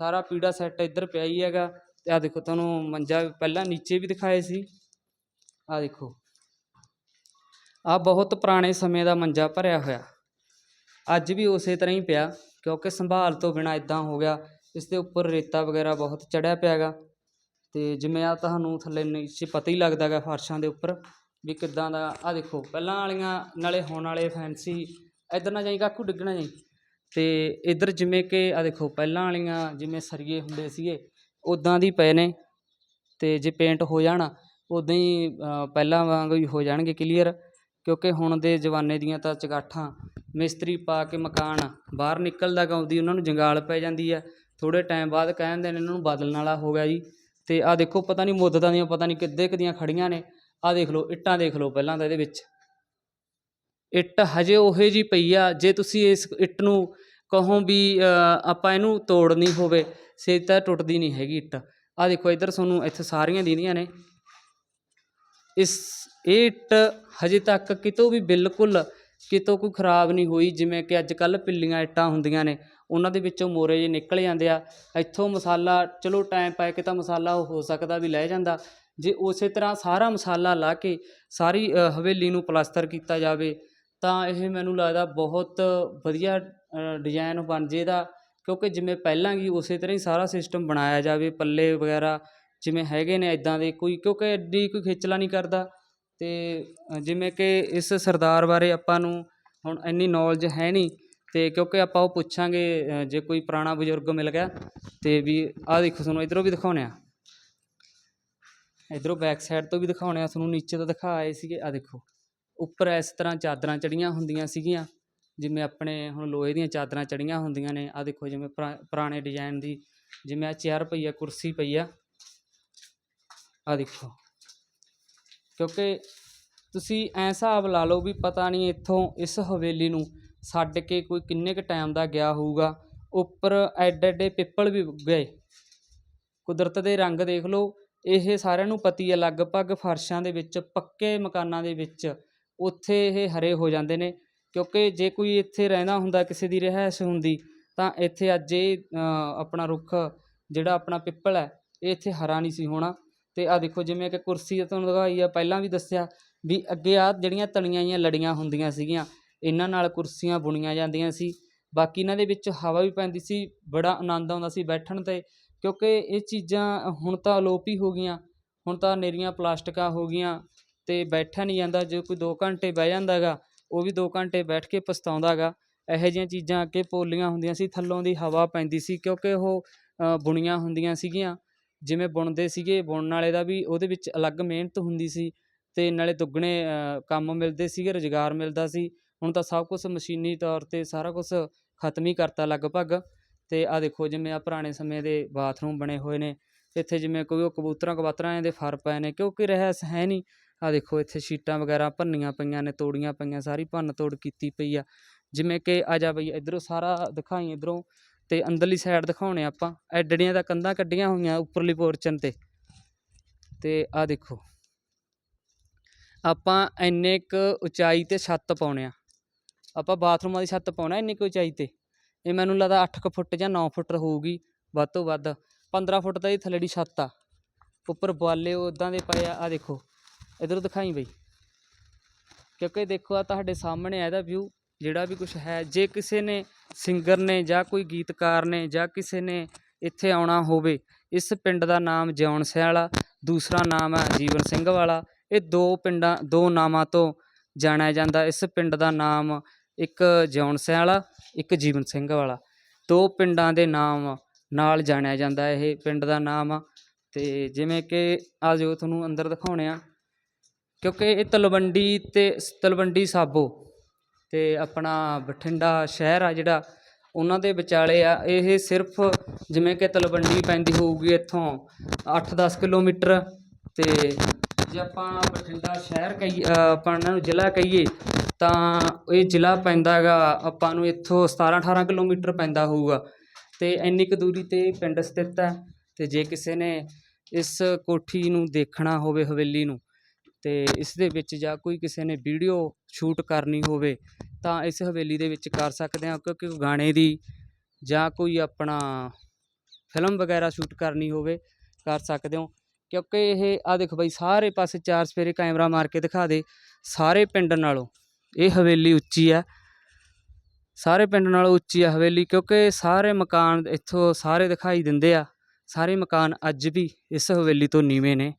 [SPEAKER 1] ਸਾਰਾ ਪੀੜਾ ਸੈੱਟ ਇੱਧਰ ਪਿਆ ਹੀ ਹੈਗਾ। ਅਤੇ ਆਹ ਦੇਖੋ, ਤੁਹਾਨੂੰ ਮੰਜਾ ਪਹਿਲਾਂ ਨੀਚੇ ਵੀ ਦਿਖਾਏ ਸੀ। ਆਹ ਦੇਖੋ। ਆਹ ਬਹੁਤ ਪੁਰਾਣੇ ਸਮੇਂ ਦਾ ਮੰਜਾ ਭਰਿਆ ਹੋਇਆ। ਅੱਜ ਵੀ ਉਸੇ ਤਰ੍ਹਾਂ ਹੀ ਪਿਆ, ਕਿਉਂਕਿ ਸੰਭਾਲ ਤੋਂ ਬਿਨਾ ਇਦਾਂ ਹੋ ਗਿਆ। ਇਸ ਦੇ ਉੱਪਰ ਰੇਤਾ ਵਗੈਰਾ ਬਹੁਤ ਚੜਿਆ ਪਿਆ ਗਾ ਤੇ ਜਿਵੇਂ ਆ ਤੁਹਾਨੂੰ ਥੱਲੇ ਨੀਚੇ ਪਤਾ ਹੀ ਲੱਗਦਾ ਗਾ ਫਰਸ਼ਾਂ ਦੇ ਉੱਪਰ ਵੀ ਕਿੱਦਾਂ ਦਾ। ਆ ਦੇਖੋ, ਪਹਿਲਾਂ ਵਾਲੀਆਂ, ਨਾਲੇ ਹੁਣ ਵਾਲੇ ਫੈਂਸੀ ਇੱਧਰ ਨਾ ਜਾਈ, ਕਾਕੂ ਡਿੱਗਣਾ ਜਾਈ। ਅਤੇ ਇੱਧਰ ਜਿਵੇਂ ਕਿ ਆ ਦੇਖੋ, ਪਹਿਲਾਂ ਵਾਲੀਆਂ ਜਿਵੇਂ ਸਰੀਏ ਹੁੰਦੇ ਸੀਗੇ ਉੱਦਾਂ ਦੀ ਪਏ ਨੇ ਅਤੇ ਜੇ ਪੇਂਟ ਹੋ ਜਾਣਾ ਉੱਦਾਂ ਹੀ ਪਹਿਲਾਂ ਵਾਂਗ ਹੀ ਹੋ ਜਾਣਗੇ ਕਲੀਅਰ ਕਿਉਂਕਿ ਹੁਣ ਦੇ ਜ਼ਮਾਨੇ ਦੀਆਂ ਤਾਂ ਚਗਾਠਾਂ, ਮਿਸਤਰੀ ਪਾ ਕੇ ਮਕਾਨ ਬਾਹਰ ਨਿਕਲਦਾ ਗਾਉਂਦੀ ਉਹਨਾਂ ਨੂੰ ਜੰਗਾਲ ਪੈ ਜਾਂਦੀ ਆ। ਥੋੜ੍ਹੇ ਟਾਈਮ ਬਾਅਦ ਕਹਿ ਦਿੰਦੇ ਨੇ, ਇਹਨਾਂ ਨੂੰ ਬਦਲਣ ਵਾਲਾ ਹੋ ਗਿਆ ਜੀ। ਅਤੇ ਆ ਦੇਖੋ, ਪਤਾ ਨਹੀਂ ਮੁੱਦਤਾਂ ਦੀਆਂ, ਪਤਾ ਨਹੀਂ ਕਿੱਦੇ ਕੁ ਦੀਆਂ ਖੜੀਆਂ ਨੇ। ਆ ਦੇਖ ਲਓ, ਇੱਟਾਂ ਦੇਖ ਲਓ ਪਹਿਲਾਂ ਤਾਂ ਇਹਦੇ ਵਿੱਚ। ਇੱਟ ਹਜੇ ਉਹੇ ਜਿਹੀ ਪਈ ਆ, ਜੇ ਤੁਸੀਂ ਇਸ ਇੱਟ ਨੂੰ ਕਹੋ ਵੀ ਆਪਾਂ ਇਹਨੂੰ ਤੋੜਨੀ ਹੋਵੇ ਸੇ ਤਾਂ ਟੁੱਟਦੀ ਨਹੀਂ ਹੈਗੀ ਇੱਟ। ਆ ਦੇਖੋ, ਇੱਧਰ ਤੁਹਾਨੂੰ ਇੱਥੇ ਸਾਰੀਆਂ ਦੀਦੀਆਂ ਨੇ। ਇਸ, ਇਹ ਇੱਟ ਹਜੇ ਤੱਕ ਕਿਤੋਂ ਵੀ ਬਿਲਕੁਲ ਕਿਤੋਂ ਕੋਈ ਖਰਾਬ ਨਹੀਂ ਹੋਈ, ਜਿਵੇਂ ਕਿ ਅੱਜ ਕੱਲ ਪਿੱਲੀਆਂ ਇੱਟਾਂ ਹੁੰਦੀਆਂ ਨੇ। ਉਹਨਾਂ ਦੇ ਵਿੱਚੋਂ ਮੋਰੇ ਜੇ ਨਿਕਲ ਜਾਂਦੇ ਆ। ਇੱਥੋਂ ਮਸਾਲਾ, ਚਲੋ ਟਾਈਮ ਪਾ ਕੇ ਤਾਂ ਮਸਾਲਾ ਉਹ ਹੋ ਸਕਦਾ ਵੀ ਲੈ ਜਾਂਦਾ। ਜੇ ਉਸੇ ਤਰ੍ਹਾਂ ਸਾਰਾ ਮਸਾਲਾ ਲਾ ਕੇ ਸਾਰੀ ਹਵੇਲੀ ਨੂੰ ਪਲਾਸਟਰ ਕੀਤਾ ਜਾਵੇ ਤਾਂ ਇਹ ਮੈਨੂੰ ਲੱਗਦਾ ਬਹੁਤ ਵਧੀਆ ਡਿਜ਼ਾਇਨ ਬਣ ਜੇ ਇਹਦਾ, ਕਿਉਂਕਿ ਜਿਵੇਂ ਪਹਿਲਾਂ ਕੀ ਉਸੇ ਤਰ੍ਹਾਂ ਹੀ ਸਾਰਾ ਸਿਸਟਮ ਬਣਾਇਆ ਜਾਵੇ, ਪੱਲੇ ਵਗੈਰਾ ਜਿਵੇਂ ਹੈਗੇ ਨੇ ਇੱਦਾਂ ਦੇ ਕੋਈ, ਕਿਉਂਕਿ ਐਡੀ ਕੋਈ ਖੇਚਲਾ ਨਹੀਂ ਕਰਦਾ। ਅਤੇ ਜਿਵੇਂ ਕਿ ਇਸ ਸਰਦਾਰ ਬਾਰੇ ਆਪਾਂ ਨੂੰ ਹੁਣ ਇੰਨੀ ਨੌਲੇਜ ਹੈ ਨਹੀਂ ਅਤੇ ਕਿਉਂਕਿ ਆਪਾਂ ਉਹ ਪੁੱਛਾਂਗੇ ਜੇ ਕੋਈ ਪੁਰਾਣਾ ਬਜ਼ੁਰਗ ਮਿਲ ਗਿਆ ਅਤੇ ਵੀ ਆਹ ਦੇਖੋ ਤੁਹਾਨੂੰ ਇਧਰੋਂ ਵੀ ਦਿਖਾਉਂਦੇ ਆ ਇਧਰੋਂ ਬੈਕ ਸਾਈਡ ਤੋਂ ਵੀ ਦਿਖਾਉਂਦੇ ਆ ਤੁਹਾਨੂੰ ਨੀਚੇ ਤੋਂ ਦਿਖਾ ਆਏ ਸੀਗੇ ਆ ਦੇਖੋ। ਉੱਪਰ ਇਸ ਤਰ੍ਹਾਂ ਚਾਦਰਾਂ ਚੜੀਆਂ ਹੁੰਦੀਆਂ ਸੀਗੀਆਂ, ਜਿਵੇਂ ਆਪਣੇ ਹੁਣ ਲੋਹੇ ਦੀਆਂ ਚਾਦਰਾਂ ਚੜੀਆਂ ਹੁੰਦੀਆਂ ਨੇ ਆ ਦੇਖੋ ਜਿਵੇਂ ਪੁਰਾ- ਪੁਰਾਣੇ ਡਿਜ਼ਾਈਨ ਦੀ, ਜਿਵੇਂ ਆ ਚੇਅਰ ਪਈ ਆ ਕੁਰਸੀ ਪਈ ਆ। ਆ ਦੇਖੋ, ਕਿਉਂਕਿ ਤੁਸੀਂ ਐਂ ਹਿਸਾਬ ਲਾ ਲਓ ਵੀ ਪਤਾ ਨਹੀਂ ਇੱਥੋਂ ਇਸ ਹਵੇਲੀ ਨੂੰ ਛੱਡ ਕੇ ਕੋਈ ਕਿੰਨੇ ਕੁ ਟਾਈਮ ਦਾ ਗਿਆ ਹੋਊਗਾ, ਉੱਪਰ ਐਡੇ ਐਡੇ ਪਿੱਪਲ ਵੀ ਉੱਗ। ਗਏ ਕੁਦਰਤ ਦੇ ਰੰਗ ਦੇਖ ਲਓ, ਇਹ ਸਾਰਿਆਂ ਨੂੰ ਪਤੀ ਹੈ ਲਗਭਗ ਫਰਸ਼ਾਂ ਦੇ ਵਿੱਚ, ਪੱਕੇ ਮਕਾਨਾਂ ਦੇ ਵਿੱਚ। ਉੱਥੇ ਇਹ ਹਰੇ ਹੋ ਜਾਂਦੇ ਨੇ, ਕਿਉਂਕਿ ਜੇ ਕੋਈ ਇੱਥੇ ਰਹਿੰਦਾ ਹੁੰਦਾ, ਕਿਸੇ ਦੀ ਰਿਹਾਇਸ਼ ਹੁੰਦੀ, ਤਾਂ ਇੱਥੇ ਅੱਜ ਇਹ ਆਪਣਾ ਰੁੱਖ, ਜਿਹੜਾ ਆਪਣਾ ਪਿੱਪਲ ਹੈ, ਇਹ ਇੱਥੇ ਹਰਾ ਨਹੀਂ ਸੀ ਹੋਣਾ। ਅਤੇ ਆਹ ਦੇਖੋ, ਜਿਵੇਂ ਕਿ ਕੁਰਸੀ ਤੁਹਾਨੂੰ ਦਿਖਾਈ ਆ, ਪਹਿਲਾਂ ਵੀ ਦੱਸਿਆ ਵੀ ਅੱਗੇ ਆ ਜਿਹੜੀਆਂ ਤਣੀਆਂ ਜਿਹੀਆਂ ਲੜੀਆਂ ਹੁੰਦੀਆਂ ਸੀਗੀਆਂ, ਇਹਨਾਂ ਨਾਲ ਕੁਰਸੀਆਂ ਬੁਣੀਆਂ ਜਾਂਦੀਆਂ ਸੀ। ਬਾਕੀ ਇਹਨਾਂ ਦੇ ਵਿੱਚ ਹਵਾ ਵੀ ਪੈਂਦੀ ਸੀ, ਬੜਾ ਆਨੰਦ ਆਉਂਦਾ ਸੀ ਬੈਠਣ 'ਤੇ, ਕਿਉਂਕਿ ਇਹ ਚੀਜ਼ਾਂ ਹੁਣ ਤਾਂ ਅਲੋਪ ਹੀ ਹੋ ਗਈਆਂ, ਹੁਣ ਤਾਂ ਨੇਰੀਆਂ, ਪਲਾਸਟਿਕਾਂ ਹੋ ਗਈਆਂ ਅਤੇ ਬੈਠਿਆ ਨਹੀਂ ਜਾਂਦਾ, ਜੇ ਕੋਈ ਦੋ ਘੰਟੇ ਬਹਿ ਜਾਂਦਾ ਗਾ ਉਹ ਵੀ ਦੋ ਘੰਟੇ ਬੈਠ ਕੇ ਪਛਤਾਉਂਦਾ ਗਾ ਇਹੋ ਜਿਹੀਆਂ ਚੀਜ਼ਾਂ ਅੱਗੇ ਪੋਲੀਆਂ ਹੁੰਦੀਆਂ ਸੀ, ਥੱਲੋਂ ਦੀ ਹਵਾ ਪੈਂਦੀ ਸੀ, ਕਿਉਂਕਿ ਉਹ ਬੁਣੀਆਂ ਹੁੰਦੀਆਂ ਸੀਗੀਆਂ। ਜਿਵੇਂ ਬੁਣਦੇ ਸੀਗੇ, ਬੁਣਨ ਵਾਲੇ ਦਾ ਵੀ ਉਹਦੇ ਵਿੱਚ ਅਲੱਗ ਮਿਹਨਤ ਹੁੰਦੀ ਸੀ ਅਤੇ ਨਾਲੇ ਦੁੱਗਣੇ ਕੰਮ ਮਿਲਦੇ ਸੀਗੇ, ਰੁਜ਼ਗਾਰ ਮਿਲਦਾ ਸੀ। ਹੁਣ ਤਾਂ ਸਭ ਕੁਝ ਮਸ਼ੀਨੀ ਤੌਰ 'ਤੇ ਸਾਰਾ ਕੁਝ ਖਤਮ ਹੀ ਕਰਤਾ ਲਗਭਗ। ਅਤੇ ਆ ਦੇਖੋ, ਜਿਵੇਂ ਆ ਪੁਰਾਣੇ ਸਮੇਂ ਦੇ ਬਾਥਰੂਮ ਬਣੇ ਹੋਏ ਨੇ, ਇੱਥੇ ਜਿਵੇਂ ਕੋਈ ਉਹ ਕਬੂਤਰਾਂ ਕਬਾਤਰਾਂ ਦੇ ਫਰ ਪਏ ਨੇ, ਕਿਉਂਕਿ ਰਹਿਸ ਹੈ ਨਹੀਂ। ਆ ਦੇਖੋ, ਇੱਥੇ ਸ਼ੀਟਾਂ ਵਗੈਰਾ ਭੰਨੀਆਂ ਪਈਆਂ ਨੇ, ਤੋੜੀਆਂ ਪਈਆਂ, ਸਾਰੀ ਭੰਨ ਤੋੜ ਕੀਤੀ ਪਈ ਆ। ਜਿਵੇਂ ਕਿ ਆ ਜਾ ਬਈ, ਇਧਰੋਂ ਸਾਰਾ ਦਿਖਾਈ ਇਧਰੋਂ ਤੇ ਅੰਦਰਲੀ ਸਾਈਡ ਦਿਖਾਉਣੇ ਆਪਾਂ। ਐਡੜੀਆਂ ਦਾ ਕੰਧਾਂ ਕੱਢੀਆਂ ਹੋਈਆਂ ਉੱਪਰਲੀ ਪੋਰਚਨ ਤੇ। ਤੇ ਆ ਦੇਖੋ, ਆਪਾਂ ਇੰਨੇ ਕੁ ਉਚਾਈ ਤੇ ਛੱਤ ਪਾਉਣੇ ਆ। ਆਪਾਂ ਬਾਥਰੂਮਾਂ ਦੀ ਛੱਤ ਪਾਉਣਾ ਇੰਨੀ ਕੁ ਉਚਾਈ ਤੇ। ਇਹ ਮੈਨੂੰ ਲੱਗਦਾ 8 ਕੁ ਫੁੱਟ ਜਾਂ 9 ਫੁੱਟ ਹੋਊਗੀ, ਵੱਧ ਤੋਂ ਵੱਧ। 15 ਫੁੱਟ ਦਾ ਇਹ ਥੱਲੜੀ ਛੱਤ ਆ। ਉੱਪਰ ਬਾਲੇ ਉਦਾਂ ਦੇ ਪਏ ਆ ਆ ਦੇਖੋ। ਇਧਰੋਂ ਦਿਖਾਈ ਬਈ। ਕਿਉਂਕਿ ਦੇਖੋ ਆ ਤੁਹਾਡੇ ਸਾਹਮਣੇ ਆ ਇਹਦਾ ਵਿਊ ਜਿਹੜਾ ਵੀ ਕੁਝ ਹੈ। ਜੇ ਕਿਸੇ ਨੇ ਸਿੰਗਰ ਨੇ ਜਾਂ ਕੋਈ ਗੀਤਕਾਰ ਨੇ ਜਾਂ ਕਿਸੇ ਨੇ ਇੱਥੇ ਆਉਣਾ ਹੋਵੇ, ਇਸ ਪਿੰਡ ਦਾ ਨਾਮ ਜਿਉਣ ਸਿਆਂ ਵਾਲਾ ਦੂਸਰਾ ਨਾਮ ਹੈ ਜੀਵਨ ਸਿੰਘ ਵਾਲਾ। ਇਹ ਦੋ ਪਿੰਡਾਂ, ਦੋ ਨਾਮਾਂ ਤੋਂ ਜਾਣਿਆ ਜਾਂਦਾ। ਇਸ ਪਿੰਡ ਦਾ ਨਾਮ ਇੱਕ ਜਿਉਣ ਸਿਆਂ ਵਾਲਾ ਇੱਕ ਜੀਵਨ ਸਿੰਘ ਵਾਲਾ। ਦੋ ਪਿੰਡਾਂ ਦੇ ਨਾਮ ਨਾਲ ਜਾਣਿਆ ਜਾਂਦਾ ਇਹ ਪਿੰਡ ਦਾ ਨਾਮ। ਆ ਤੇ ਜਿਵੇਂ ਕਿ ਆ ਜੋ ਤੁਹਾਨੂੰ ਅੰਦਰ ਦਿਖਾਉਣੇ ਆ ਕਿਉਂਕਿ ਇਹ ਤਲਵੰਡੀ ਅਤੇ ਸ- ਤਲਵੰਡੀ ਸਾਬੋ ਅਤੇ ਆਪਣਾ ਬਠਿੰਡਾ ਸ਼ਹਿਰ ਆ ਜਿਹੜਾ ਉਹਨਾਂ ਦੇ ਵਿਚਾਲੇ ਆ। ਇਹ ਸਿਰਫ ਜਿਵੇਂ ਕਿ ਤਲਵੰਡੀ ਪੈਂਦੀ ਹੋਊਗੀ ਇੱਥੋਂ 8-10 ਕਿਲੋਮੀਟਰ ਅਤੇ ਜੇ ਆਪਾਂ ਬਠਿੰਡਾ ਸ਼ਹਿਰ ਕਹੀ ਆਪਾਂ ਇਹਨਾਂ ਨੂੰ ਜ਼ਿਲ੍ਹਾ ਕਹੀਏ ਤਾਂ ਇਹ ਜ਼ਿਲ੍ਹਾ ਪੈਂਦਾ ਗਾ ਆਪਾਂ ਨੂੰ ਇੱਥੋਂ 17-18 ਕਿਲੋਮੀਟਰ ਪੈਂਦਾ ਹੋਊਗਾ। ਅਤੇ ਇੰਨੀ ਕੁ ਦੂਰੀ ਤੇ ਪਿੰਡ ਸਥਿਤ ਹੈ ਅਤੇ ਜੇ ਕਿਸੇ ਨੇ ਇਸ ਕੋਠੀ ਨੂੰ ਦੇਖਣਾ ਹੋਵੇ ਹਵੇਲੀ ਨੂੰ ਅਤੇ ਇਸ ਦੇ ਵਿੱਚ ਜਾਂ ਕੋਈ ਕਿਸੇ ਨੇ ਵੀਡੀਓ ਸ਼ੂਟ ਕਰਨੀ ਹੋਵੇ ਤਾਂ ਇਸ ਹਵੇਲੀ ਦੇ ਵਿੱਚ ਕਰ ਸਕਦੇ ਹਾਂ, ਕਿਉਂਕਿ ਗਾਣੇ ਦੀ ਜਾਂ ਕੋਈ ਆਪਣਾ ਫਿਲਮ ਵਗੈਰਾ ਸ਼ੂਟ ਕਰਨੀ ਹੋਵੇ ਕਰ ਸਕਦੇ ਹੋ। ਕਿਉਂਕਿ ਇਹ ਆ ਦੇਖ ਬਈ, ਸਾਰੇ ਪਾਸੇ ਚਾਰ ਸਫੇਰੇ ਕੈਮਰਾ ਮਾਰ ਕੇ ਦਿਖਾ ਦੇ, ਸਾਰੇ ਪਿੰਡ ਨਾਲੋਂ ਇਹ ਹਵੇਲੀ ਉੱਚੀ ਆ। ਸਾਰੇ ਪਿੰਡ ਨਾਲੋਂ ਉੱਚੀ ਆ ਹਵੇਲੀ, ਕਿਉਂਕਿ ਸਾਰੇ ਮਕਾਨ ਇੱਥੋਂ ਸਾਰੇ ਦਿਖਾਈ ਦਿੰਦੇ ਆ। ਸਾਰੇ ਮਕਾਨ ਅੱਜ ਵੀ ਇਸ ਹਵੇਲੀ ਤੋਂ ਨੀਵੇਂ ਨੇ।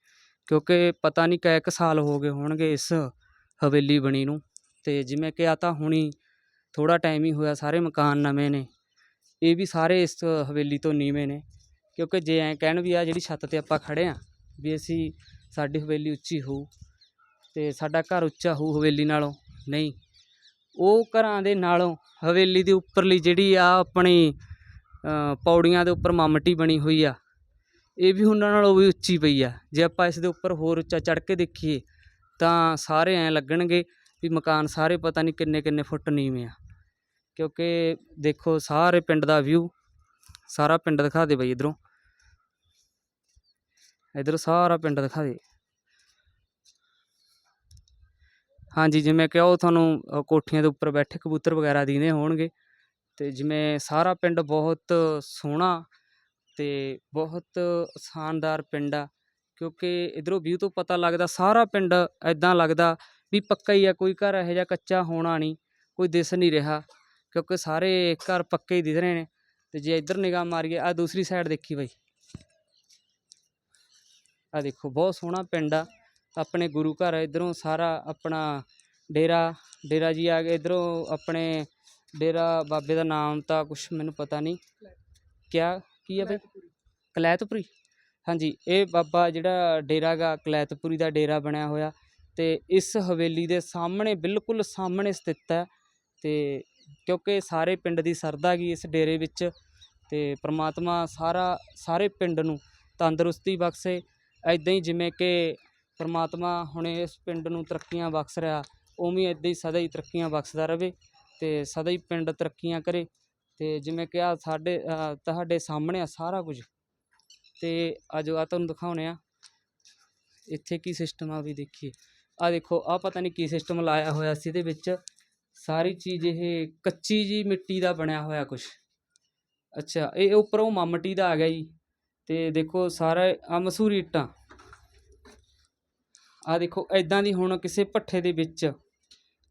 [SPEAKER 1] ਕਿਉਂਕਿ ਪਤਾ ਨਹੀਂ ਕੈ ਕੁ ਸਾਲ ਹੋ ਗਏ ਹੋਣਗੇ ਇਸ ਹਵੇਲੀ ਬਣੀ ਨੂੰ। ਅਤੇ ਜਿਵੇਂ ਕਿ ਆ ਤਾਂ ਹੁਣੀ ਥੋੜ੍ਹਾ ਟਾਈਮ ਹੀ ਹੋਇਆ, ਸਾਰੇ ਮਕਾਨ ਨਵੇਂ ਨੇ। ਇਹ ਵੀ ਸਾਰੇ ਇਸ ਹਵੇਲੀ ਤੋਂ ਨੀਵੇਂ ਨੇ। ਕਿਉਂਕਿ ਜੇ ਐਂ ਕਹਿਣ ਵੀ ਆ ਜਿਹੜੀ ਛੱਤ ਤੇ ਆਪਾਂ ਖੜ੍ਹੇ ਹਾਂ ਵੀ ਅਸੀਂ ਸਾਡੀ ਹਵੇਲੀ ਉੱਚੀ ਹੋਊ ਅਤੇ ਸਾਡਾ ਘਰ ਉੱਚਾ ਹੋਊ ਹਵੇਲੀ ਨਾਲੋਂ, ਨਹੀਂ। ਉਹ ਘਰਾਂ ਦੇ ਨਾਲੋਂ ਹਵੇਲੀ ਦੇ ਉੱਪਰਲੀ ਜਿਹੜੀ ਆ ਆਪਣੀ ਪੌੜੀਆਂ ਦੇ ਉੱਪਰ ਮਾਮਟੀ ਬਣੀ ਹੋਈ ਆ ਇਹ ਵੀ ਉਹਨਾਂ ਨਾਲੋਂ ਵੀ ਉੱਚੀ ਪਈ ਆ। ਜੇ ਆਪਾਂ ਇਸ ਦੇ ਉੱਪਰ ਹੋਰ ਉੱਚਾ ਚੜ੍ਹ ਕੇ ਦੇਖੀਏ, ਤਾਂ ਸਾਰੇ ਐਂ ਲੱਗਣਗੇ ਵੀ ਮਕਾਨ ਸਾਰੇ ਪਤਾ ਨਹੀਂ ਕਿੰਨੇ ਕਿੰਨੇ ਫੁੱਟ ਨੀਵੇਂ ਆ। ਕਿਉਂਕਿ ਦੇਖੋ, ਸਾਰੇ ਪਿੰਡ ਦਾ ਵਿਊ ਸਾਰਾ ਪਿੰਡ ਦਿਖਾ ਦੇ ਬਈ ਇਧਰੋਂ। ਇਧਰ ਸਾਰਾ ਪਿੰਡ ਦਿਖਾ ਦੇ। ਹਾਂਜੀ, ਜਿਵੇਂ ਕਿ ਉਹ ਤੁਹਾਨੂੰ ਕੋਠੀਆਂ ਦੇ ਉੱਪਰ ਬੈਠੇ ਕਬੂਤਰ ਵਗੈਰਾ ਦਿਖਦੇ ਹੋਣਗੇ। ਤੇ ਜਿਵੇਂ ਸਾਰਾ ਪਿੰਡ ਬਹੁਤ ਸੋਹਣਾ ਅਤੇ ਬਹੁਤ ਸ਼ਾਨਦਾਰ ਪਿੰਡ ਆ, ਕਿਉਂਕਿ ਇੱਧਰੋਂ ਵਿਊ ਤੋਂ ਪਤਾ ਲੱਗਦਾ ਸਾਰਾ ਪਿੰਡ ਇੱਦਾਂ ਲੱਗਦਾ ਵੀ ਪੱਕਾ ਹੀ ਆ, ਕੋਈ ਘਰ ਇਹੋ ਜਿਹਾ ਕੱਚਾ ਹੋਣਾ ਨਹੀਂ, ਕੋਈ ਦਿਸ ਨਹੀਂ ਰਿਹਾ, ਕਿਉਂਕਿ ਸਾਰੇ ਘਰ ਪੱਕੇ ਹੀ ਦਿਸ ਰਹੇ ਨੇ ਅਤੇ ਜੇ ਇੱਧਰ ਨਿਗਾਹ ਮਾਰੀਏ ਆ ਦੂਸਰੀ ਸਾਈਡ ਦੇਖੀ ਬਾਈ। ਆ ਦੇਖੋ, ਬਹੁਤ ਸੋਹਣਾ ਪਿੰਡ ਆ, ਆਪਣੇ ਗੁਰੂ ਘਰ ਇਧਰੋਂ ਸਾਰਾ ਆਪਣਾ ਡੇਰਾ ਡੇਰਾ ਜੀ ਆ ਗਏ, ਇਧਰੋਂ ਆਪਣੇ ਡੇਰਾ ਬਾਬੇ ਦਾ ਨਾਮ ਤਾਂ ਕੁਛ ਮੈਨੂੰ ਪਤਾ ਨਹੀਂ, ਕਿਆ ਕੀ ਆ ਬਈ ਕਲੈਤਪੁਰੀ। ਹਾਂਜੀ ਇਹ ਬਾਬਾ ਜਿਹੜਾ ਡੇਰਾ ਗਾ ਕਲੈਤਪੁਰੀ ਦਾ ਡੇਰਾ ਬਣਿਆ ਹੋਇਆ ਤੇ ਇਸ ਹਵੇਲੀ ਦੇ ਸਾਹਮਣੇ ਬਿਲਕੁਲ ਸਾਹਮਣੇ ਸਥਿਤ ਹੈ ਤੇ ਕਿਉਂਕਿ ਸਾਰੇ ਪਿੰਡ ਦੀ ਸਰਦਾ ਗੀ ਇਸ ਡੇਰੇ ਵਿੱਚ ਤੇ ਪ੍ਰਮਾਤਮਾ ਸਾਰਾ ਸਾਰੇ ਪਿੰਡ ਨੂੰ ਤੰਦਰੁਸਤੀ ਬਖਸ਼ੇ। ਐਦਾਂ ਹੀ ਜਿਵੇਂ ਕਿ ਪ੍ਰਮਾਤਮਾ ਹੁਣ ਇਸ ਪਿੰਡ ਨੂੰ ਤਰੱਕੀਆਂ ਬਖਸ਼ ਰਿਹਾ ਉਵੇਂ ਇੱਦਾਂ ਹੀ ਸਦਾ ਹੀ ਤਰੱਕੀਆਂ ਬਖਸ਼ਦਾ ਰਵੇ ਤੇ ਸਦਾ ਹੀ ਪਿੰਡ ਤਰੱਕੀਆਂ ਕਰੇ। ਅਤੇ ਜਿਵੇਂ ਕਿ ਆ ਸਾਡੇ ਤੁਹਾਡੇ ਸਾਹਮਣੇ ਆ ਸਾਰਾ ਕੁਝ। ਆ ਜੋ ਆਹ ਤੁਹਾਨੂੰ ਦਿਖਾਉਣੇ ਆ। ਇੱਥੇ ਕੀ ਸਿਸਟਮ ਆ ਵੀ ਦੇਖੀਏ। ਆਹ ਦੇਖੋ ਆਹ ਪਤਾ ਨਹੀਂ ਕੀ ਸਿਸਟਮ ਲਾਇਆ ਹੋਇਆ ਸੀ ਇਹਦੇ ਵਿੱਚ। ਸਾਰੀ ਚੀਜ਼ ਇਹ ਕੱਚੀ ਜੀ ਮਿੱਟੀ ਦਾ ਬਣਿਆ ਹੋਇਆ ਕੁਛ ਅੱਛਾ, ਇਹ ਉੱਪਰੋਂ ਮਮਟੀ ਦਾ ਆ ਗਿਆ ਜੀ। ਤੇ ਦੇਖੋ, ਸਾਰਾ ਆ ਮਸੂਰੀ ਇੱਟਾਂ। ਆ ਦੇਖੋ ਐਦਾਂ ਦੀ ਹੁਣ ਕਿਸੇ ਭੱਠੇ ਦੇ ਵਿੱਚ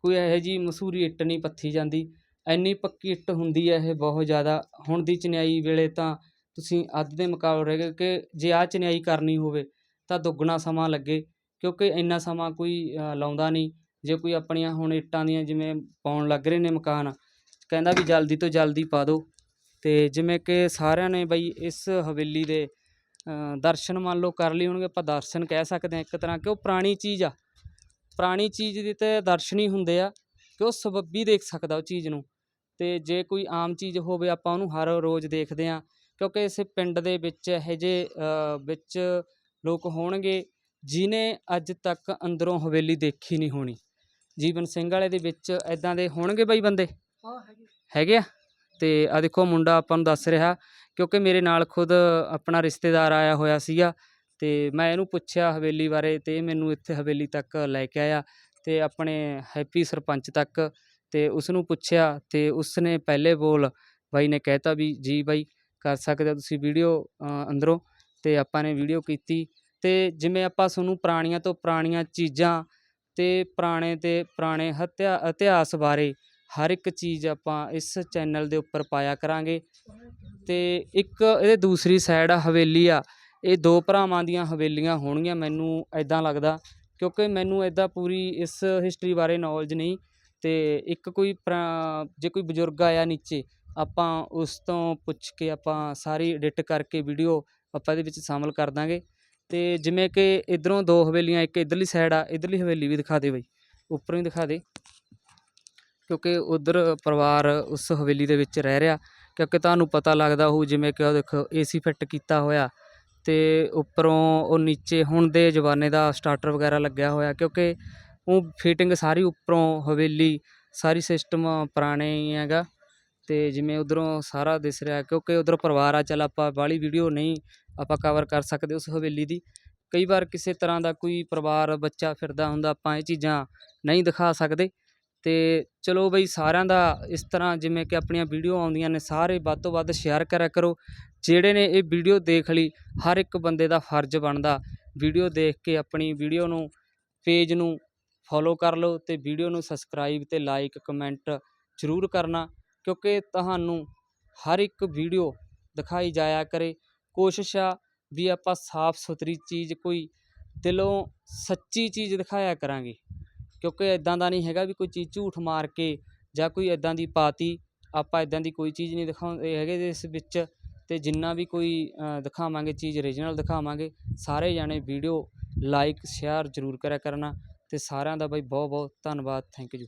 [SPEAKER 1] ਕੋਈ ਇਹੋ ਜੀ ਮਸੂਰੀ ਇੱਟ ਨਹੀਂ ਪੱਥੀ ਜਾਂਦੀ। ਇੰਨੀ ਪੱਕੀ ਇੱਟ ਹੁੰਦੀ ਹੈ ਇਹ ਬਹੁਤ ਜ਼ਿਆਦਾ। ਹੁਣ ਦੀ ਚਿਣਾਈ ਵੇਲੇ ਤਾਂ ਤੁਸੀਂ ਅੱਧ ਦੇ ਮੁਕਾਬਲੇ ਰਹਿ ਗਏ ਕਿ ਜੇ ਆਹ ਚਿਣਾਈ ਕਰਨੀ ਹੋਵੇ ਤਾਂ ਦੁੱਗਣਾ ਸਮਾਂ ਲੱਗੇ, ਕਿਉਂਕਿ ਇੰਨਾ ਸਮਾਂ ਕੋਈ ਲਾਉਂਦਾ ਨਹੀਂ। ਜੇ ਕੋਈ ਆਪਣੀਆਂ ਹੁਣ ਇੱਟਾਂ ਦੀਆਂ ਜਿਵੇਂ ਪਾਉਣ ਲੱਗ ਰਹੇ ਨੇ ਮਕਾਨ, ਕਹਿੰਦਾ ਵੀ ਜਲਦੀ ਤੋਂ ਜਲਦੀ ਪਾ ਦਿਓ ਅਤੇ ਜਿਵੇਂ ਕਿ ਸਾਰਿਆਂ ਨੇ ਬਈ ਇਸ ਹਵੇਲੀ ਦੇ ਦਰਸ਼ਨ ਮੰਨ ਲਓ ਕਰ ਲਈ ਹੋਣਗੇ, ਆਪਾਂ ਦਰਸ਼ਨ ਕਹਿ ਸਕਦੇ ਹਾਂ ਇੱਕ ਤਰ੍ਹਾਂ ਕਿ ਉਹ ਪੁਰਾਣੀ ਚੀਜ਼ ਆ। ਪੁਰਾਣੀ ਚੀਜ਼ ਦੇ ਤੇ ਦਰਸ਼ਨ ਹੀ ਹੁੰਦੇ ਆ ਕਿ ਉਹ ਸਬੱਬੀ ਦੇਖ ਸਕਦਾ ਉਹ ਚੀਜ਼ ਨੂੰ। ਤੇ ਜੇ ਕੋਈ ਆਮ ਚੀਜ਼ ਹੋਵੇ ਆਪਾਂ ਉਹਨੂੰ ਹਰ ਰੋਜ਼ ਦੇਖਦੇ ਹਾਂ ਕਿਉਂਕਿ ਇਸੇ ਪਿੰਡ ਦੇ ਵਿੱਚ ਇਹੋ ਜਿਹੇ ਵਿੱਚ ਲੋਕ ਹੋਣਗੇ ਜਿਨੇ ਅੱਜ ਤੱਕ ਅੰਦਰੋਂ ਹਵੇਲੀ ਦੇਖੀ ਨਹੀਂ ਹੋਣੀ। ਜੀਵਨ ਸਿੰਘ ਵਾਲੇ ਦੇ ਵਿੱਚ ਐਦਾਂ ਦੇ ਹੋਣਗੇ ਬਈ ਬੰਦੇ?
[SPEAKER 2] ਹੈਗੇ।
[SPEAKER 1] ਆ? ਤੇ ਆ ਦੇਖੋ ਮੁੰਡਾ ਆਪਾਂ ਨੂੰ ਦੱਸ ਰਿਹਾ ਕਿਉਂਕਿ ਮੇਰੇ ਨਾਲ ਖੁਦ ਆਪਣਾ ਰਿਸ਼ਤੇਦਾਰ ਆਇਆ ਹੋਇਆ ਸੀਗਾ ਤੇ ਮੈਂ ਇਹਨੂੰ ਪੁੱਛਿਆ ਹਵੇਲੀ ਬਾਰੇ ਤੇ ਇਹ ਮੈਨੂੰ ਇੱਥੇ ਹਵੇਲੀ ਤੱਕ ਲੈ ਕੇ ਆਇਆ ਤੇ ਆਪਣੇ ਹੈਪੀ ਸਰਪੰਚ ਤੱਕ ਅਤੇ ਉਸਨੂੰ ਪੁੱਛਿਆ ਤੇ ਉਸਨੇ ਪਹਿਲੇ ਬੋਲ ਬਾਈ ਨੇ ਕਹਿ ਤਾ ਵੀ, ਜੀ ਬਾਈ, ਕਰ ਸਕਦੇ ਹੋ ਤੁਸੀਂ ਵੀਡੀਓ ਅੰਦਰੋਂ? ਅਤੇ ਆਪਾਂ ਨੇ ਵੀਡੀਓ ਕੀਤੀ ਅਤੇ ਜਿਵੇਂ ਆਪਾਂ ਤੁਹਾਨੂੰ ਪੁਰਾਣੀਆਂ ਤੋਂ ਪੁਰਾਣੀਆਂ ਚੀਜ਼ਾਂ ਅਤੇ ਪੁਰਾਣੇ ਤੇ ਪੁਰਾਣੇ ਹਤਿਆ, ਇਤਿਹਾਸ ਬਾਰੇ ਹਰ ਇੱਕ ਚੀਜ਼ ਆਪਾਂ ਇਸ ਚੈਨਲ ਦੇ ਉੱਪਰ ਪਾਇਆ ਕਰਾਂਗੇ ਅਤੇ ਇੱਕ ਇਹਦੇ ਦੂਸਰੀ ਸਾਈਡ ਆ, ਹਵੇਲੀ ਆ। ਇਹ ਦੋ ਭਰਾਵਾਂ ਦੀਆਂ ਹਵੇਲੀਆਂ ਹੋਣਗੀਆਂ, ਮੈਨੂੰ ਇੱਦਾਂ ਲੱਗਦਾ ਕਿਉਂਕਿ ਮੈਨੂੰ ਇੱਦਾਂ ਪੂਰੀ ਇਸ ਹਿਸਟਰੀ ਬਾਰੇ ਨੌਲੇਜ ਨਹੀਂ। ਅਤੇ ਇੱਕ ਕੋਈ ਪੁਰਾ- ਜੇ ਕੋਈ ਬਜ਼ੁਰਗ ਆਇਆ ਨੀਚੇ, ਆਪਾਂ ਉਸ ਤੋਂ ਪੁੱਛ ਕੇ ਆਪਾਂ ਸਾਰੀ ਐਡਿਟ ਕਰਕੇ ਵੀਡੀਓ ਆਪਾਂ ਇਹਦੇ ਵਿੱਚ ਸ਼ਾਮਿਲ ਕਰ ਦਾਂਗੇ। ਅਤੇ ਜਿਵੇਂ ਕਿ ਇੱਧਰੋਂ ਦੋ ਹਵੇਲੀਆਂ, ਇੱਕ ਇੱਧਰਲੀ ਸਾਈਡ ਆ, ਇੱਧਰਲੀ ਹਵੇਲੀ ਵੀ ਦਿਖਾ ਦੇ ਬਈ, ਉੱਪਰੋਂ ਹੀ ਦਿਖਾ ਦੇ। ਕਿਉਂਕਿ ਉਧਰ ਪਰਿਵਾਰ ਉਸ ਹਵੇਲੀ ਦੇ ਵਿੱਚ ਰਹਿ ਰਿਹਾ, ਕਿਉਂਕਿ ਤੁਹਾਨੂੰ ਪਤਾ ਲੱਗਦਾ ਉਹ ਜਿਵੇਂ ਕਿ ਉਹ ਦੇਖੋ ਏਸੀ ਫਿੱਟ ਕੀਤਾ ਹੋਇਆ ਅਤੇ ਉੱਪਰੋਂ ਉਹ ਨੀਚੇ ਹੁਣ ਦੇ ਜ਼ਮਾਨੇ ਦਾ ਸਟਾਰਟਰ ਵਗੈਰਾ ਲੱਗਿਆ ਹੋਇਆ, ਕਿਉਂਕਿ ਉਹ ਫਿਟਿੰਗ ਸਾਰੀ ਉੱਪਰੋਂ ਹਵੇਲੀ, ਸਾਰੀ ਸਿਸਟਮ ਪੁਰਾਣੇ ਹੀ ਹੈਗਾ ਅਤੇ ਜਿਵੇਂ ਉੱਧਰੋਂ ਸਾਰਾ ਦਿਸ ਰਿਹਾ ਕਿਉਂਕਿ ਉਧਰ ਪਰਿਵਾਰ ਆ, ਚੱਲ ਆਪਾਂ ਬਾਹਲੀ ਵੀਡੀਓ ਨਹੀਂ ਆਪਾਂ ਕਵਰ ਕਰ ਸਕਦੇ ਉਸ ਹਵੇਲੀ ਦੀ। ਕਈ ਵਾਰ ਕਿਸੇ ਤਰ੍ਹਾਂ ਦਾ ਕੋਈ ਪਰਿਵਾਰ, ਬੱਚਾ ਫਿਰਦਾ ਹੁੰਦਾ, ਆਪਾਂ ਇਹ ਚੀਜ਼ਾਂ ਨਹੀਂ ਦਿਖਾ ਸਕਦੇ ਅਤੇ ਚਲੋ ਬਈ ਸਾਰਿਆਂ ਦਾ ਇਸ ਤਰ੍ਹਾਂ ਜਿਵੇਂ ਕਿ ਆਪਣੀਆਂ ਵੀਡੀਓ ਆਉਂਦੀਆਂ ਨੇ, ਸਾਰੇ ਵੱਧ ਤੋਂ ਵੱਧ ਸ਼ੇਅਰ ਕਰਿਆ ਕਰੋ। ਜਿਹੜੇ ਨੇ ਇਹ ਵੀਡੀਓ ਦੇਖ ਲਈ, ਹਰ ਇੱਕ ਬੰਦੇ ਦਾ ਫਰਜ਼ ਬਣਦਾ। ਵੀਡੀਓ ਦੇਖ ਕੇ ਆਪਣੀ ਵੀਡੀਓ ਨੂੰ ਪੇਜ ਨੂੰ ਫੋਲੋ ਕਰ ਲਓ ਅਤੇ ਵੀਡੀਓ ਨੂੰ ਸਬਸਕ੍ਰਾਈਬ ਅਤੇ ਲਾਈਕ, ਕਮੈਂਟ ਜ਼ਰੂਰ ਕਰਨਾ, ਕਿਉਂਕਿ ਤੁਹਾਨੂੰ ਹਰ ਇੱਕ ਵੀਡੀਓ ਦਿਖਾਈ ਜਾਇਆ ਕਰੇ। ਕੋਸ਼ਿਸ਼ ਆ ਵੀ ਆਪਾਂ ਸਾਫ਼ ਸੁਥਰੀ ਚੀਜ਼ ਕੋਈ ਦਿਲੋਂ ਸੱਚੀ ਚੀਜ਼ ਦਿਖਾਇਆ ਕਰਾਂਗੇ, ਕਿਉਂਕਿ ਇਦਾਂ ਦਾ ਨਹੀਂ ਹੈਗਾ ਵੀ ਕੋਈ ਚੀਜ਼ ਝੂਠ ਮਾਰ ਕੇ ਜਾਂ ਕੋਈ ਇਦਾਂ ਦੀ ਪਾਤੀ ਆਪਾਂ ਇਦਾਂ ਦੀ ਕੋਈ ਚੀਜ਼ ਨਹੀਂ ਦਿਖਾਉਂਦੇ ਹੈਗੇ ਇਸ ਵਿੱਚ ਤੇ ਜਿੰਨਾ ਵੀ ਕੋਈ ਦਿਖਾਵਾਂਗੇ, ਚੀਜ਼ ਓਰੀਜਨਲ ਦਿਖਾਵਾਂਗੇ, ਸਾਰੇ ਜਾਣੇ ਵੀਡੀਓ ਲਾਈਕ, ਸ਼ੇਅਰ ਜ਼ਰੂਰ ਕਰਿਆ ਕਰਨਾ। ਅਤੇ ਸਾਰਿਆਂ ਦਾ ਬਾਈ ਬਹੁਤ ਬਹੁਤ ਧੰਨਵਾਦ ਥੈਂਕ ਯੂ